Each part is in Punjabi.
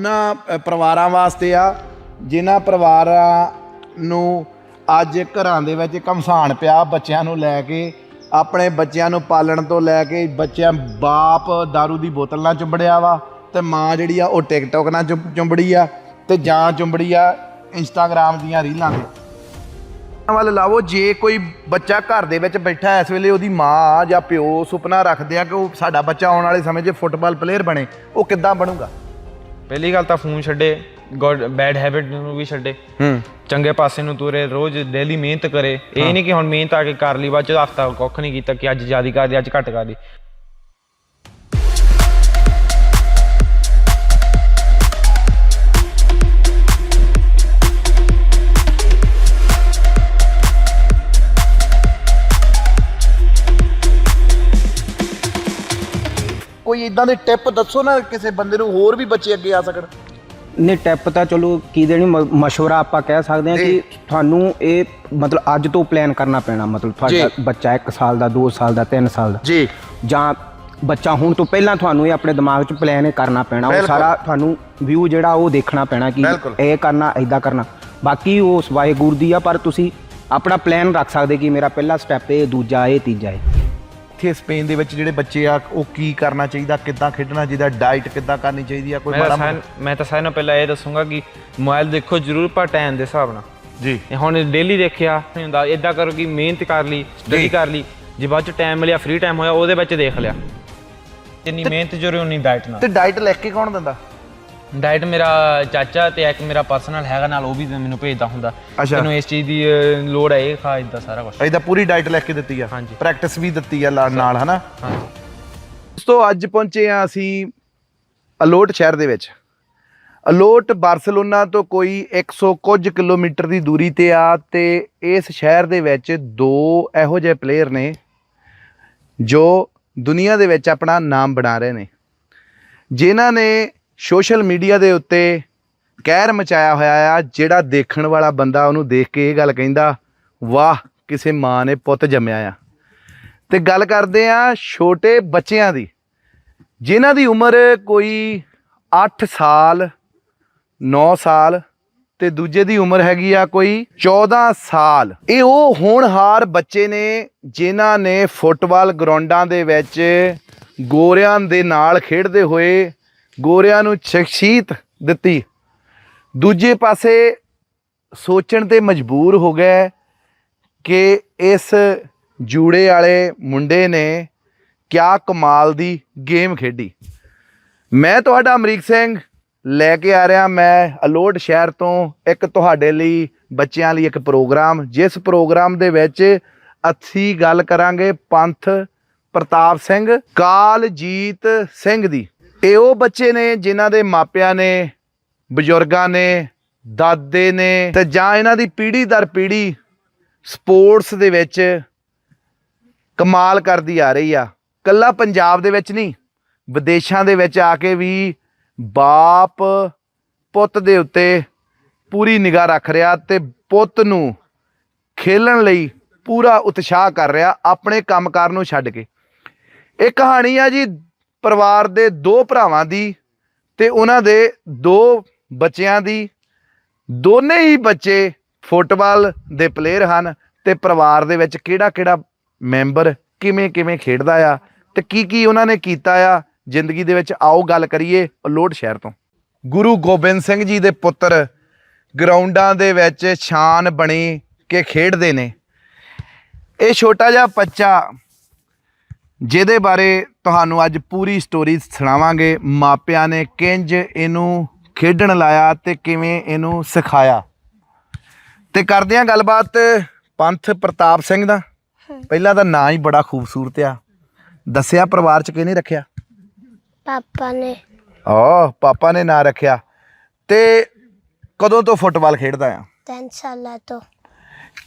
ਉਹਨਾਂ ਪਰਿਵਾਰਾਂ ਵਾਸਤੇ ਆ, ਜਿਨ੍ਹਾਂ ਪਰਿਵਾਰਾਂ ਨੂੰ ਅੱਜ ਘਰਾਂ ਦੇ ਵਿੱਚ ਕਮਸਾਨ ਪਿਆ, ਬੱਚਿਆਂ ਨੂੰ ਲੈ ਕੇ, ਆਪਣੇ ਬੱਚਿਆਂ ਨੂੰ ਪਾਲਣ ਤੋਂ ਲੈ ਕੇ, ਬੱਚਿਆਂ ਬਾਪ दारू ਦੀ ਬੋਤਲ ਨਾਲ ਚੁੰਬੜਿਆ ਵਾ, ਤੇ ਮਾਂ ਜਿਹੜੀ ਆ ਉਹ ਟਿਕਟੋਕ ਨਾਲ ਚੁੰਬ- ਚੁੰਬੜੀ ਆ, ਤੇ ਜਾਂ ਚੁੰਬੜੀ ਆ ਇੰਸਟਾਗ੍ਰਾਮ ਦੀਆਂ ਰੀਲਾਂ ਤੇ ਵੱਲ ਲਾਵੋ, ਜੇ ਕੋਈ ਬੱਚਾ ਘਰ ਦੇ ਵਿੱਚ ਬੈਠਾ ਇਸ ਵੇਲੇ, ਉਹਦੀ ਮਾਂ ਜਾਂ ਪਿਓ ਸੁਪਨਾ ਰੱਖਦੇ ਆ ਕਿ ਉਹ ਸਾਡਾ ਬੱਚਾ ਆਉਣ ਵਾਲੇ ਸਮੇਂ 'ਚ ਫੁੱਟਬਾਲ ਪਲੇਅਰ ਬਣੇ, ਉਹ ਕਿੱਦਾਂ ਬਣੂਗਾ? ਪਹਿਲੀ ਗੱਲ ਤਾਂ ਫੋਨ ਛੱਡੇ ਗੁੱਡ ਬੈਡ ਹੈਬਿਟ ਨੂੰ ਵੀ ਛੱਡੇ। ਹੂੰ। ਚੰਗੇ ਪਾਸੇ ਨੂੰ ਤੁਰੇ ਰੋਜ਼ ਡੇਲੀ ਮਿਹਨਤ ਕਰੇ। ਇਹ ਨਹੀਂ ਕਿ ਹੁਣ ਮਿਹਨਤ ਆ ਕੇ ਕਰ ਲਈ ਬਾਅਦ ਚ ਹਫਤਾ ਕੁੱਖ ਨਹੀਂ ਕੀਤਾ ਕਿ ਅੱਜ ਜ਼ਿਆਦਾ ਕਰਦੀ ਅੱਜ ਘੱਟ ਕਰਦੀ ਕੋਈ ਇਦਾਂ ਦੇ ਟਿਪ ਦੱਸੋ ਨਾ ਕਿਸੇ ਬੰਦੇ ਨੂੰ ਹੋਰ ਵੀ ਬੱਚੇ ਅੱਗੇ ਆ ਸਕਣ ਨੇ ਟਿਪ ਤਾਂ ਚਲੋ ਕੀ ਦੇਣੀ ਮਸ਼ਵਰਾ ਆਪਾਂ ਕਹਿ ਸਕਦੇ ਹਾਂ। ਕਿ ਤੁਹਾਨੂੰ ਇਹ ਮਤਲਬ ਅੱਜ ਤੋਂ ਪਲਾਨ ਕਰਨਾ ਪੈਣਾ ਮਤਲਬ ਤੁਹਾਡਾ। ਬੱਚਾ 1 ਸਾਲ ਦਾ 2 ਸਾਲ ਦਾ 3 ਸਾਲ ਦਾ ਜੀ ਜਾਂ ਬੱਚਾ ਹੋਣ ਤੋਂ ਪਹਿਲਾਂ ਤੁਹਾਨੂੰ ਇਹ ਆਪਣੇ ਦਿਮਾਗ 'ਚ ਪਲਾਨ ਇਹ ਕਰਨਾ ਪੈਣਾ ਉਹ। ਸਾਰਾ ਤੁਹਾਨੂੰ ਵਿਊ ਜਿਹੜਾ ਉਹ ਦੇਖਣਾ ਪੈਣਾ ਕਿ। ਇਹ ਕਰਨਾ ਐਦਾਂ ਕਰਨਾ ਬਾਕੀ ਉਸ ਵਾਹਿਗੁਰੂ ਦੀ ਆ ਪਰ ਤੁਸੀਂ ਆਪਣਾ ਪਲਾਨ ਰੱਖ ਸਕਦੇ ਕਿ ਮੇਰਾ ਪਹਿਲਾ ਸਟੈਪ ਇਹ ਦੂਜਾ ਇਹ ਤੀਜਾ ਇਹ ਇੱਥੇ ਸਪੇਨ ਦੇ ਵਿੱਚ ਜਿਹੜੇ ਬੱਚੇ ਆ ਉਹ ਕੀ ਕਰਨਾ ਚਾਹੀਦਾ ਕਿੱਦਾਂ ਖੇਡਣਾ ਚਾਹੀਦਾ ਡਾਈਟ ਕਿੱਦਾਂ ਕਰਨੀ ਚਾਹੀਦੀ ਆ ਕੋਈ ਮੈਂ ਤਾਂ ਸਾਰਿਆਂ- ਮੈਂ ਤਾਂ ਸਾਰਿਆਂ ਨੂੰ ਪਹਿਲਾਂ ਇਹ ਦੱਸੂੰਗਾ ਕਿ ਮੋਬਾਈਲ ਦੇਖੋ ਜ਼ਰੂਰ ਪਰ ਟਾਈਮ ਦੇ ਹਿਸਾਬ ਨਾਲ। ਜੀ। ਇਹ ਹੁਣ ਡੇਲੀ ਦੇਖਿਆ ਨਹੀਂ ਹੁੰਦਾ ਇਦਾਂ ਕਰੋ ਕਿ ਮਿਹਨਤ ਕਰ ਲਈ। ਸਟੱਡੀ ਕਰ ਲਈ ਜੇ ਬਾਅਦ ਚ ਟਾਈਮ ਮਿਲਿਆ ਫ੍ਰੀ ਟਾਈਮ ਹੋਇਆ ਉਹਦੇ ਵਿੱਚ ਦੇਖ ਲਿਆ। ਜਿੰਨੀ ਮਿਹਨਤ ਜੁਰੀ ਉਨੀ ਡਾਈਟ ਨਾਲ। ਤੇ ਡਾਈਟ ਲੈ ਕੇ ਕੌਣ ਦਿੰਦਾ? ਡਾਈਟ ਮੇਰਾ ਚਾਚਾ ਤੇ ਇੱਕ ਮੇਰਾ ਪਰਸਨਲ ਹੈਗਾ ਨਾਲ ਉਹ ਵੀ ਮੈਨੂੰ ਭੇਜਦਾ ਹੁੰਦਾ। ਅੱਛਾ। ਤੈਨੂੰ ਇਸ ਚੀਜ਼ ਦੀ ਅਹ, ਲੋੜ ਹੈ ਇਹ ਖਾ ਇਦਾਂ ਸਾਰਾ ਕੁਝ ਇਹਦਾ ਪੂਰੀ ਡਾਈਟ ਲੈ ਕੇ ਦਿੱਤੀ ਆ। ਹਾਂਜੀ। ਪ੍ਰੈਕਟਿਸ ਵੀ ਦਿੱਤੀ ਆ ਨਾਲ ਨਾਲ ਹਨਾ? ਹਾਂਜੀ। ਦੋਸਤੋ ਅੱਜ ਪਹੁੰਚੇ ਆ ਅਸੀਂ ਅਲੋਟ ਸ਼ਹਿਰ ਦੇ ਵਿੱਚ। ਅਲੋਟ ਬਾਰਸਲੋਨਾ ਤੋਂ ਕੋਈ 100 ਕੁਝ ਕਿਲੋਮੀਟਰ ਦੀ ਦੂਰੀ ਤੇ ਆ ਤੇ ਇਸ ਸ਼ਹਿਰ ਦੇ ਵਿੱਚ ਦੋ ਇਹੋ ਜਿਹੇ ਪਲੇਅਰ ਨੇ ਜੋ ਦੁਨੀਆ ਦੇ ਵਿੱਚ ਆਪਣਾ ਨਾਮ ਬਣਾ ਰਹੇ ਨੇ। ਜਿਨ੍ਹਾਂ ਨੇ ਸੋਸ਼ਲ ਮੀਡੀਆ ਦੇ ਉੱਤੇ ਕਹਿਰ ਮਚਾਇਆ ਹੋਇਆ ਆ, ਜਿਹੜਾ ਦੇਖਣ ਵਾਲਾ ਬੰਦਾ ਉਹਨੂੰ ਦੇਖ ਕੇ ਇਹ ਗੱਲ ਕਹਿੰਦਾ, ਵਾਹ, ਕਿਸੇ ਮਾਂ ਨੇ ਪੁੱਤ ਜੰਮਿਆ ਆ। ਤੇ ਗੱਲ ਕਰਦੇ ਆ ਛੋਟੇ ਬੱਚਿਆਂ ਦੀ, ਜਿਨ੍ਹਾਂ ਦੀ ਉਮਰ ਕੋਈ 8 ਸਾਲ 9 ਸਾਲ ਤੇ ਦੂਜੇ ਦੀ ਉਮਰ ਹੈਗੀ ਆ ਕੋਈ 14 ਸਾਲ। ਇਹ ਉਹ ਹੋਣਹਾਰ ਬੱਚੇ ਨੇ ਜਿਨ੍ਹਾਂ ਨੇ ਫੁੱਟਬਾਲ ਗਰਾਊਂਡਾਂ ਦੇ ਵਿੱਚ ਗੋਰਿਆਂ ਦੇ ਨਾਲ ਖੇਡਦੇ ਹੋਏ ਗੋਰਿਆਂ ਨੂੰ ਸ਼ਖਸੀਅਤ ਦਿੱਤੀ। ਦੂਜੇ ਪਾਸੇ ਸੋਚਣ ਤੇ ਮਜਬੂਰ ਹੋ ਗਏ ਕਿ ਇਸ ਜੂੜੇ ਵਾਲੇ ਮੁੰਡੇ ਨੇ ਕਿਆ ਕਮਾਲ ਦੀ ਗੇਮ ਖੇਡੀ। ਮੈਂ ਤੁਹਾਡਾ ਅਮਰੀਕ ਸਿੰਘ ਲੈ ਕੇ ਆ ਰਿਹਾ। ਮੈਂ ਅਲੋਟ ਸ਼ਹਿਰ ਤੋਂ ਇੱਕ ਤੁਹਾਡੇ ਲਈ, ਬੱਚਿਆਂ ਲਈ ਇੱਕ ਪ੍ਰੋਗਰਾਮ, ਜਿਸ ਪ੍ਰੋਗਰਾਮ ਦੇ ਵਿੱਚ ਅਸੀਂ ਗੱਲ ਕਰਾਂਗੇ ਪੰਥ ਪ੍ਰਤਾਪ ਸਿੰਘ, ਕਾਲਜੀਤ ਸਿੰਘ ਦੀ। ਇਹ ਉਹ ਬੱਚੇ ਨੇ ਜਿਨ੍ਹਾਂ ਦੇ ਮਾਪਿਆਂ ਨੇ, ਬਜ਼ੁਰਗਾਂ ਨੇ, ਦਾਦੇ ਨੇ ਤੇ ਜਾਂ ਇਹਨਾਂ ਦੀ ਪੀੜ੍ਹੀ ਦਰ ਪੀੜ੍ਹੀ ਸਪੋਰਟਸ ਦੇ ਵਿੱਚ ਕਮਾਲ ਕਰਦੀ ਆ ਰਹੀ ਆ। ਕੱਲਾ ਪੰਜਾਬ ਦੇ ਵਿੱਚ ਨਹੀਂ, ਵਿਦੇਸ਼ਾਂ ਦੇ ਵਿੱਚ ਆ ਕੇ ਵੀ ਬਾਪ ਪੁੱਤ ਦੇ ਉੱਤੇ ਪੂਰੀ ਨਿਗਾਹ ਰੱਖ ਰਿਹਾ ਤੇ ਪੁੱਤ ਨੂੰ ਖੇਲਣ ਲਈ ਪੂਰਾ ਉਤਸ਼ਾਹ ਕਰ ਰਿਹਾ ਆਪਣੇ ਕੰਮਕਾਰ ਨੂੰ ਛੱਡ ਕੇ। ਇਹ ਕਹਾਣੀ ਆ ਜੀ ਪਰਿਵਾਰ ਦੇ ਦੋ ਭਰਾਵਾਂ ਦੀ ਤੇ ਉਹਨਾਂ ਦੇ ਦੋ ਬੱਚਿਆਂ ਦੀ। ਦੋਨੇ ਹੀ ਬੱਚੇ ਫੁੱਟਬਾਲ ਦੇ ਪਲੇਅਰ ਹਨ ਤੇ ਪਰਿਵਾਰ ਦੇ ਵਿੱਚ ਕਿਹੜਾ ਕਿਹੜਾ ਮੈਂਬਰ ਕਿਵੇਂ ਕਿਵੇਂ ਖੇਡਦਾ ਆ ਤੇ ਕੀ ਕੀ ਉਹਨਾਂ ਨੇ ਕੀਤਾ ਆ। ਜ਼ਿੰਦਗੀ ਦੇ ਵਿੱਚ ਆਓ ਗੱਲ ਕਰੀਏ ਅਲੋਟ ਸ਼ਹਿਰ ਤੋਂ। ਗੁਰੂ ਗੋਬਿੰਦ ਸਿੰਘ ਜੀ ਦੇ ਪੁੱਤਰ ਗਰਾਊਂਡਾਂ ਦੇ ਵਿੱਚ ਸ਼ਾਨ ਬਣੀ ਕੇ ਖੇਡਦੇ ਨੇ। ਇਹ ਛੋਟਾ ਜਿਹਾ ਬੱਚਾ ਜਿਹਦੇ ਬਾਰੇ ਤੁਹਾਨੂੰ ਅੱਜ ਪੂਰੀ ਸਟੋਰੀ ਸੁਣਾਵਾਂਗੇ। ਮਾਪਿਆਂ ਨੇ ਕਿੰਜ ਇਹਨੂੰ ਖੇਡਣ ਲਾਇਆ ਤੇ ਕਿਵੇਂ ਇਹਨੂੰ ਸਿਖਾਇਆ। ਤੇ ਕਰਦੇ ਹਾਂ ਗੱਲਬਾਤ ਪੰਥ ਪ੍ਰਤਾਪ ਸਿੰਘ ਦਾ। ਪਹਿਲਾਂ ਤਾਂ ਨਾਂ ਹੀ ਬੜਾ ਖੂਬਸੂਰਤ ਆ। ਦੱਸਿਆ ਪਰਿਵਾਰ ਚ ਕਿਹਨੇ ਰੱਖਿਆ? ਪਾਪਾ ਨੇ। ਓ ਪਾਪਾ ਨੇ ਨਾਂ ਰੱਖਿਆ। ਤੇ ਕਦੋਂ ਤੋਂ ਫੁੱਟਬਾਲ ਖੇਡਦਾ ਆ? ਤਿੰਨ ਸਾਲਾਂ ਤੋਂ।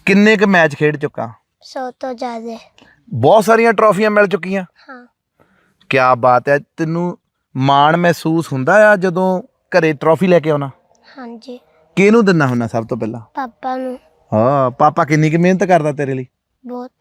ਕਿੰਨੇ ਕੁ ਮੈਚ ਖੇਡ ਚੁੱਕਾ? ਸੌ ਤੋਂ ਜ਼ਿਆਦਾ। ਬਹੁਤ ਸਾਰੀਆਂ ਟਰੋਫੀਆਂ ਮਿਲ ਚੁੱਕੀਆਂ। ਹਾਂ। ਕਿਆ ਬਾਤ ਹੈ ਤੈਨੂੰ ਮਾਣ ਮਹਿਸੂਸ ਹੁੰਦਾ ਆ ਜਦੋਂ ਘਰੇ ਟਰੋਫੀ ਲੈ ਕੇ ਆਉਣਾ? ਹਾਂਜੀ। ਕਿਹਨੂੰ ਦਿੰਨਾ ਹੁੰਨਾ ਸਭ ਤੋਂ ਪਹਿਲਾਂ? ਪਾਪਾ ਨੂੰ। ਹਾਂ ਪਾਪਾ ਕਿੰਨੀ ਕੁ ਮਿਹਨਤ ਕਰਦਾ ਤੇਰੇ ਲਈ? ਬਹੁਤ।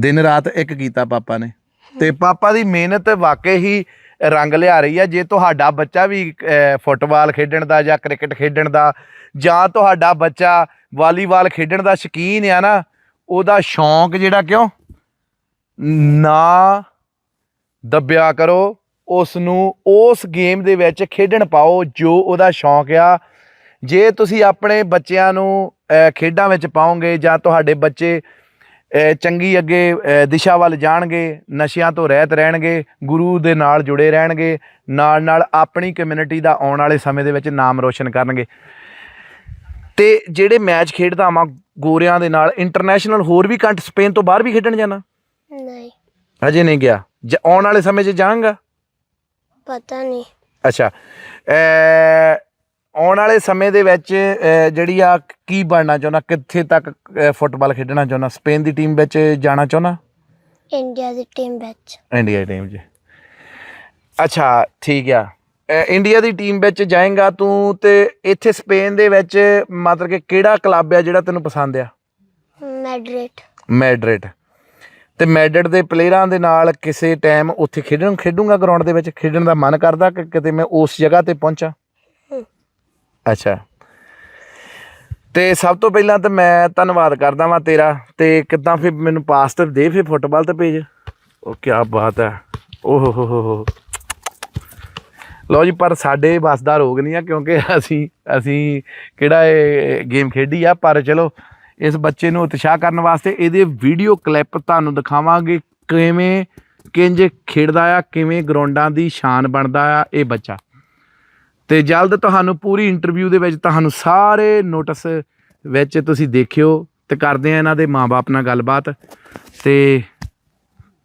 ਦਿਨ ਰਾਤ ਇੱਕ ਕੀਤਾ ਪਾਪਾ ਨੇ। ਤੇ ਪਾਪਾ ਦੀ ਮਿਹਨਤ ਵਾਕਈ ਹੀ ਰੰਗ ਲਿਆ ਰਹੀ ਹੈ ਜੇ ਤੁਹਾਡਾ ਬੱਚਾ ਵੀ ਫੁੱਟਬਾਲ ਖੇਡਣ ਦਾ ਜਾਂ ਕ੍ਰਿਕਟ ਖੇਡਣ ਦਾ ਜਾਂ ਤੁਹਾਡਾ ਬੱਚਾ ਵਾਲੀਬਾਲ ਖੇਡਣ ਦਾ ਸ਼ੌਕੀਨ ਆ ਨਾ ਉਹਦਾ ਸ਼ੌਂਕ ਜਿਹੜਾ ਕਿਉਂ? ਨਾ ਦੱਬਿਆ ਕਰੋ ਉਸ ਨੂੰ ਉਸ ਗੇਮ ਦੇ ਵਿੱਚ ਖੇਡਣ ਪਾਓ ਜੋ ਉਹਦਾ ਸ਼ੌਂਕ ਆ। ਜੇ ਤੁਸੀਂ ਆਪਣੇ ਬੱਚਿਆਂ ਨੂੰ ਖੇਡਾਂ ਵਿੱਚ ਪਾਓਗੇ ਜਾਂ ਤੁਹਾਡੇ ਬੱਚੇ ਚੰਗੀ ਅੱਗੇ ਦਿਸ਼ਾ ਵੱਲ ਜਾਣਗੇ, ਨਸ਼ਿਆਂ ਤੋਂ ਰਹਿਤ ਰਹਿਣਗੇ, ਗੁਰੂ ਦੇ ਨਾਲ ਜੁੜੇ ਰਹਿਣਗੇ ਨਾਲ ਨਾਲ ਆਪਣੀ ਕਮਿਊਨਿਟੀ ਦਾ ਆਉਣ ਵਾਲੇ ਸਮੇਂ ਦੇ ਵਿੱਚ ਨਾਮ ਰੋਸ਼ਨ ਕਰਨਗੇ। ਤੇ ਜਿਹੜੇ ਮੈਚ ਖੇਡਦਾ ਆਵਾਂ ਗੋਰਿਆਂ ਦੇ ਨਾਲ ਇੰਟਰਨੈਸ਼ਨਲ ਹੋਰ ਵੀ ਕੰਟ ਸਪੇਨ ਤੋਂ ਬਾਹਰ ਵੀ ਖੇਡਣ ਜਾਣਾ। ਨਹੀਂ। ਅਜੇ ਨਹੀਂ ਗਿਆ। ਜ- ਆਉਣ ਵਾਲੇ ਸਮੇਂ 'ਚ ਜਾਵਾਂਗਾ ਪਤਾ ਨਹੀਂ। ਅੱਛਾ। ਅ ਆਉਣ ਵਾਲੇ ਸਮੇਂ ਦੇ ਵਿੱਚ ਜਿਹੜੀ ਆ ਕੀ ਬਣਨਾ ਚਾਹੁੰਦਾ? ਕਿੱਥੇ ਤੱਕ ਫੁੱਟਬਾਲ ਖੇਡਣਾ ਚਾਹੁੰਦਾ? ਸਪੇਨ ਦੀ ਟੀਮ ਵਿੱਚ ਜਾਣਾ ਚਾਹੁੰਦਾ? ਇੰਡੀਆ ਦੀ ਟੀਮ ਵਿੱਚ। ਇੰਡੀਆ ਦੀ ਟੀਮ 'ਚ। ਅੱਛਾ ਠੀਕ ਆ। ਇੰਡੀਆ ਦੀ ਟੀਮ ਵਿੱਚ ਜਾਏਗਾ ਤੂੰ ਤੇ ਇੱਥੇ ਸਪੇਨ ਦੇ ਵਿੱਚ ਮਤਲਬ ਕਿ ਕਿਹੜਾ ਕਲੱਬ ਆ ਜਿਹੜਾ ਤੈਨੂੰ ਪਸੰਦ ਆ? ਮੈਡਰਿਡ। ਮੈਡਰਿਡ। ਤੇ ਮੈਡਰਿਡ ਦੇ ਪਲੇਅਰਾਂ ਦੇ ਨਾਲ ਕਿਸੇ ਟਾਈਮ ਉੱਥੇ ਖੇਡਣ ਖੇਡੂੰਗਾ ਗਰਾਊਂਡ ਦੇ ਵਿੱਚ? ਖੇਡਣ ਦਾ ਮਨ ਕਰਦਾ ਕਿ ਕਿਤੇ ਮੈਂ ਉਸ ਜਗ੍ਹਾ ਤੇ ਪਹੁੰਚਾਂ। ਅੱਛਾ। ਤੇ ਸਭ ਤੋਂ ਪਹਿਲਾਂ ਤਾਂ ਮੈਂ ਧੰਨਵਾਦ ਕਰਦਾ ਵਾਂ ਤੇਰਾ ਤੇ ਕਿਦਾਂ ਫਿਰ ਮੈਨੂੰ ਪਾਸ ਤੇ ਦੇ ਫਿਰ ਫੁੱਟਬਾਲ ਤੇ ਭੇਜ। ਉਹ ਕੀ ਬਾਤ ਹੈ। ਓਹ ਹੋ ਹੋ ਹੋ ਹੋ। ਲਓ ਜੀ ਪਰ ਸਾਡੇ ਬਸ ਦਾ ਰੋਗ ਨਹੀਂ ਆ ਕਿਉਂਕਿ ਅਸੀਂ ਅਸੀਂ ਕਿਹੜਾ ਇਹ ਗੇਮ ਖੇਡੀ ਆ ਪਰ ਚਲੋ ਇਸ ਬੱਚੇ ਨੂੰ ਉਤਸ਼ਾਹ ਕਰਨ ਵਾਸਤੇ ਇਹਦੇ ਵੀਡੀਓ ਕਲਿੱਪ ਤੁਹਾਨੂੰ ਦਿਖਾਵਾਂਗੇ ਕਿਵੇਂ ਕਿੰਜ ਖੇਡਦਾ ਆ ਕਿਵੇਂ ਗਰਾਊਂਡਾਂ ਦੀ ਸ਼ਾਨ ਬਣਦਾ ਆ ਇਹ ਬੱਚਾ। ਤੇ ਜਲਦ ਤੁਹਾਨੂੰ ਪੂਰੀ ਇੰਟਰਵਿਊ ਦੇ ਵਿੱਚ ਤੁਹਾਨੂੰ ਸਾਰੇ ਨੋਟਿਸ ਵਿੱਚ ਤੁਸੀਂ ਦੇਖਿਓ ਤੇ ਕਰਦੇ ਆ ਇਹਨਾਂ ਦੇ ਮਾਪੇ ਨਾਲ ਗੱਲਬਾਤ। ਤੇ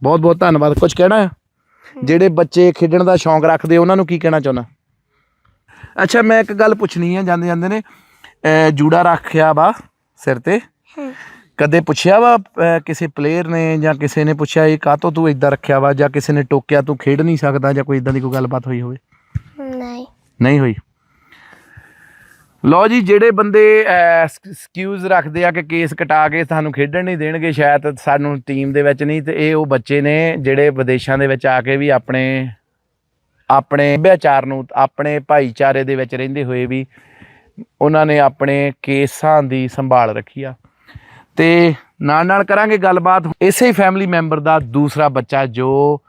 ਬਹੁਤ ਬਹੁਤ ਧੰਨਵਾਦ। ਕੁਝ ਕਹਿਣਾ ਆ? ਜਿਹੜੇ ਬੱਚੇ ਖੇਡਣ ਦਾ ਸ਼ੌਂਕ ਰੱਖਦੇ ਉਹਨਾਂ ਨੂੰ ਕੀ ਕਹਿਣਾ ਚਾਹੁੰਦਾ? ਅੱਛਾ ਮੈਂ ਇੱਕ ਗੱਲ ਪੁੱਛਣੀ ਆ ਜਾਂਦੇ ਜਾਂਦੇ ਨੇ ਜੂੜਾ ਰੱਖਿਆ ਵਾ ਸਿਰ ਤੇ। ਕਦੇ ਪੁੱਛਿਆ ਵਾ ਅਹ ਕਿਸੇ ਪਲੇਅਰ ਨੇ ਜਾਂ ਕਿਸੇ ਨੇ ਪੁੱਛਿਆ ਇਹ ਕਾਹਤੋਂ ਤੂੰ ਇਦਾਂ ਰੱਖਿਆ ਵਾ ਜਾਂ ਕਿਸੇ ਨੇ ਟੋਕਿਆ ਤੂੰ ਖੇਡ ਨਹੀਂ ਸਕਦਾ ਜਾਂ ਕੋਈ ਇਦਾਂ ਦੀ ਕੋਈ ਗੱਲਬਾਤ ਹੋਈ ਹੋਵੇ? ਨਹੀਂ। ਨਹੀਂ ਹੋਈ। ਲਓ ਜੀ ਜਿਹੜੇ ਬੰਦੇ ਐਕਸਕਿਊਜ਼ ਰੱਖਦੇ ਆ ਕਿ ਕੇਸ ਕਟਾ ਕੇ ਸਾਨੂੰ ਖੇਡਣ ਨਹੀਂ ਦੇਣਗੇ ਸ਼ਾਇਦ ਸਾਨੂੰ ਟੀਮ ਦੇ ਵਿੱਚ ਨਹੀਂ ਤੇ ਇਹ ਉਹ ਬੱਚੇ ਨੇ ਜਿਹੜੇ ਵਿਦੇਸ਼ਾਂ ਦੇ ਵਿੱਚ ਆ ਕੇ ਵੀ ਆਪਣੇ ਆਪਣੇ ਸੱਭਿਆਚਾਰ ਨੂੰ ਆਪਣੇ ਭਾਈਚਾਰੇ ਦੇ ਵਿੱਚ ਰਹਿੰਦੇ ਹੋਏ ਵੀ ਉਹਨਾਂ ਨੇ ਆਪਣੇ ਕੇਸਾਂ ਦੀ ਸੰਭਾਲ ਰੱਖੀ ਆ। ਤੇ ਨਾਲ ਨਾਲ ਕਰਾਂਗੇ ਗੱਲਬਾਤ। ਇਸੇ ਫੈਮਿਲੀ ਮੈਂਬਰ ਦਾ ਦੂਸਰਾ ਬੱਚਾ ਜੋ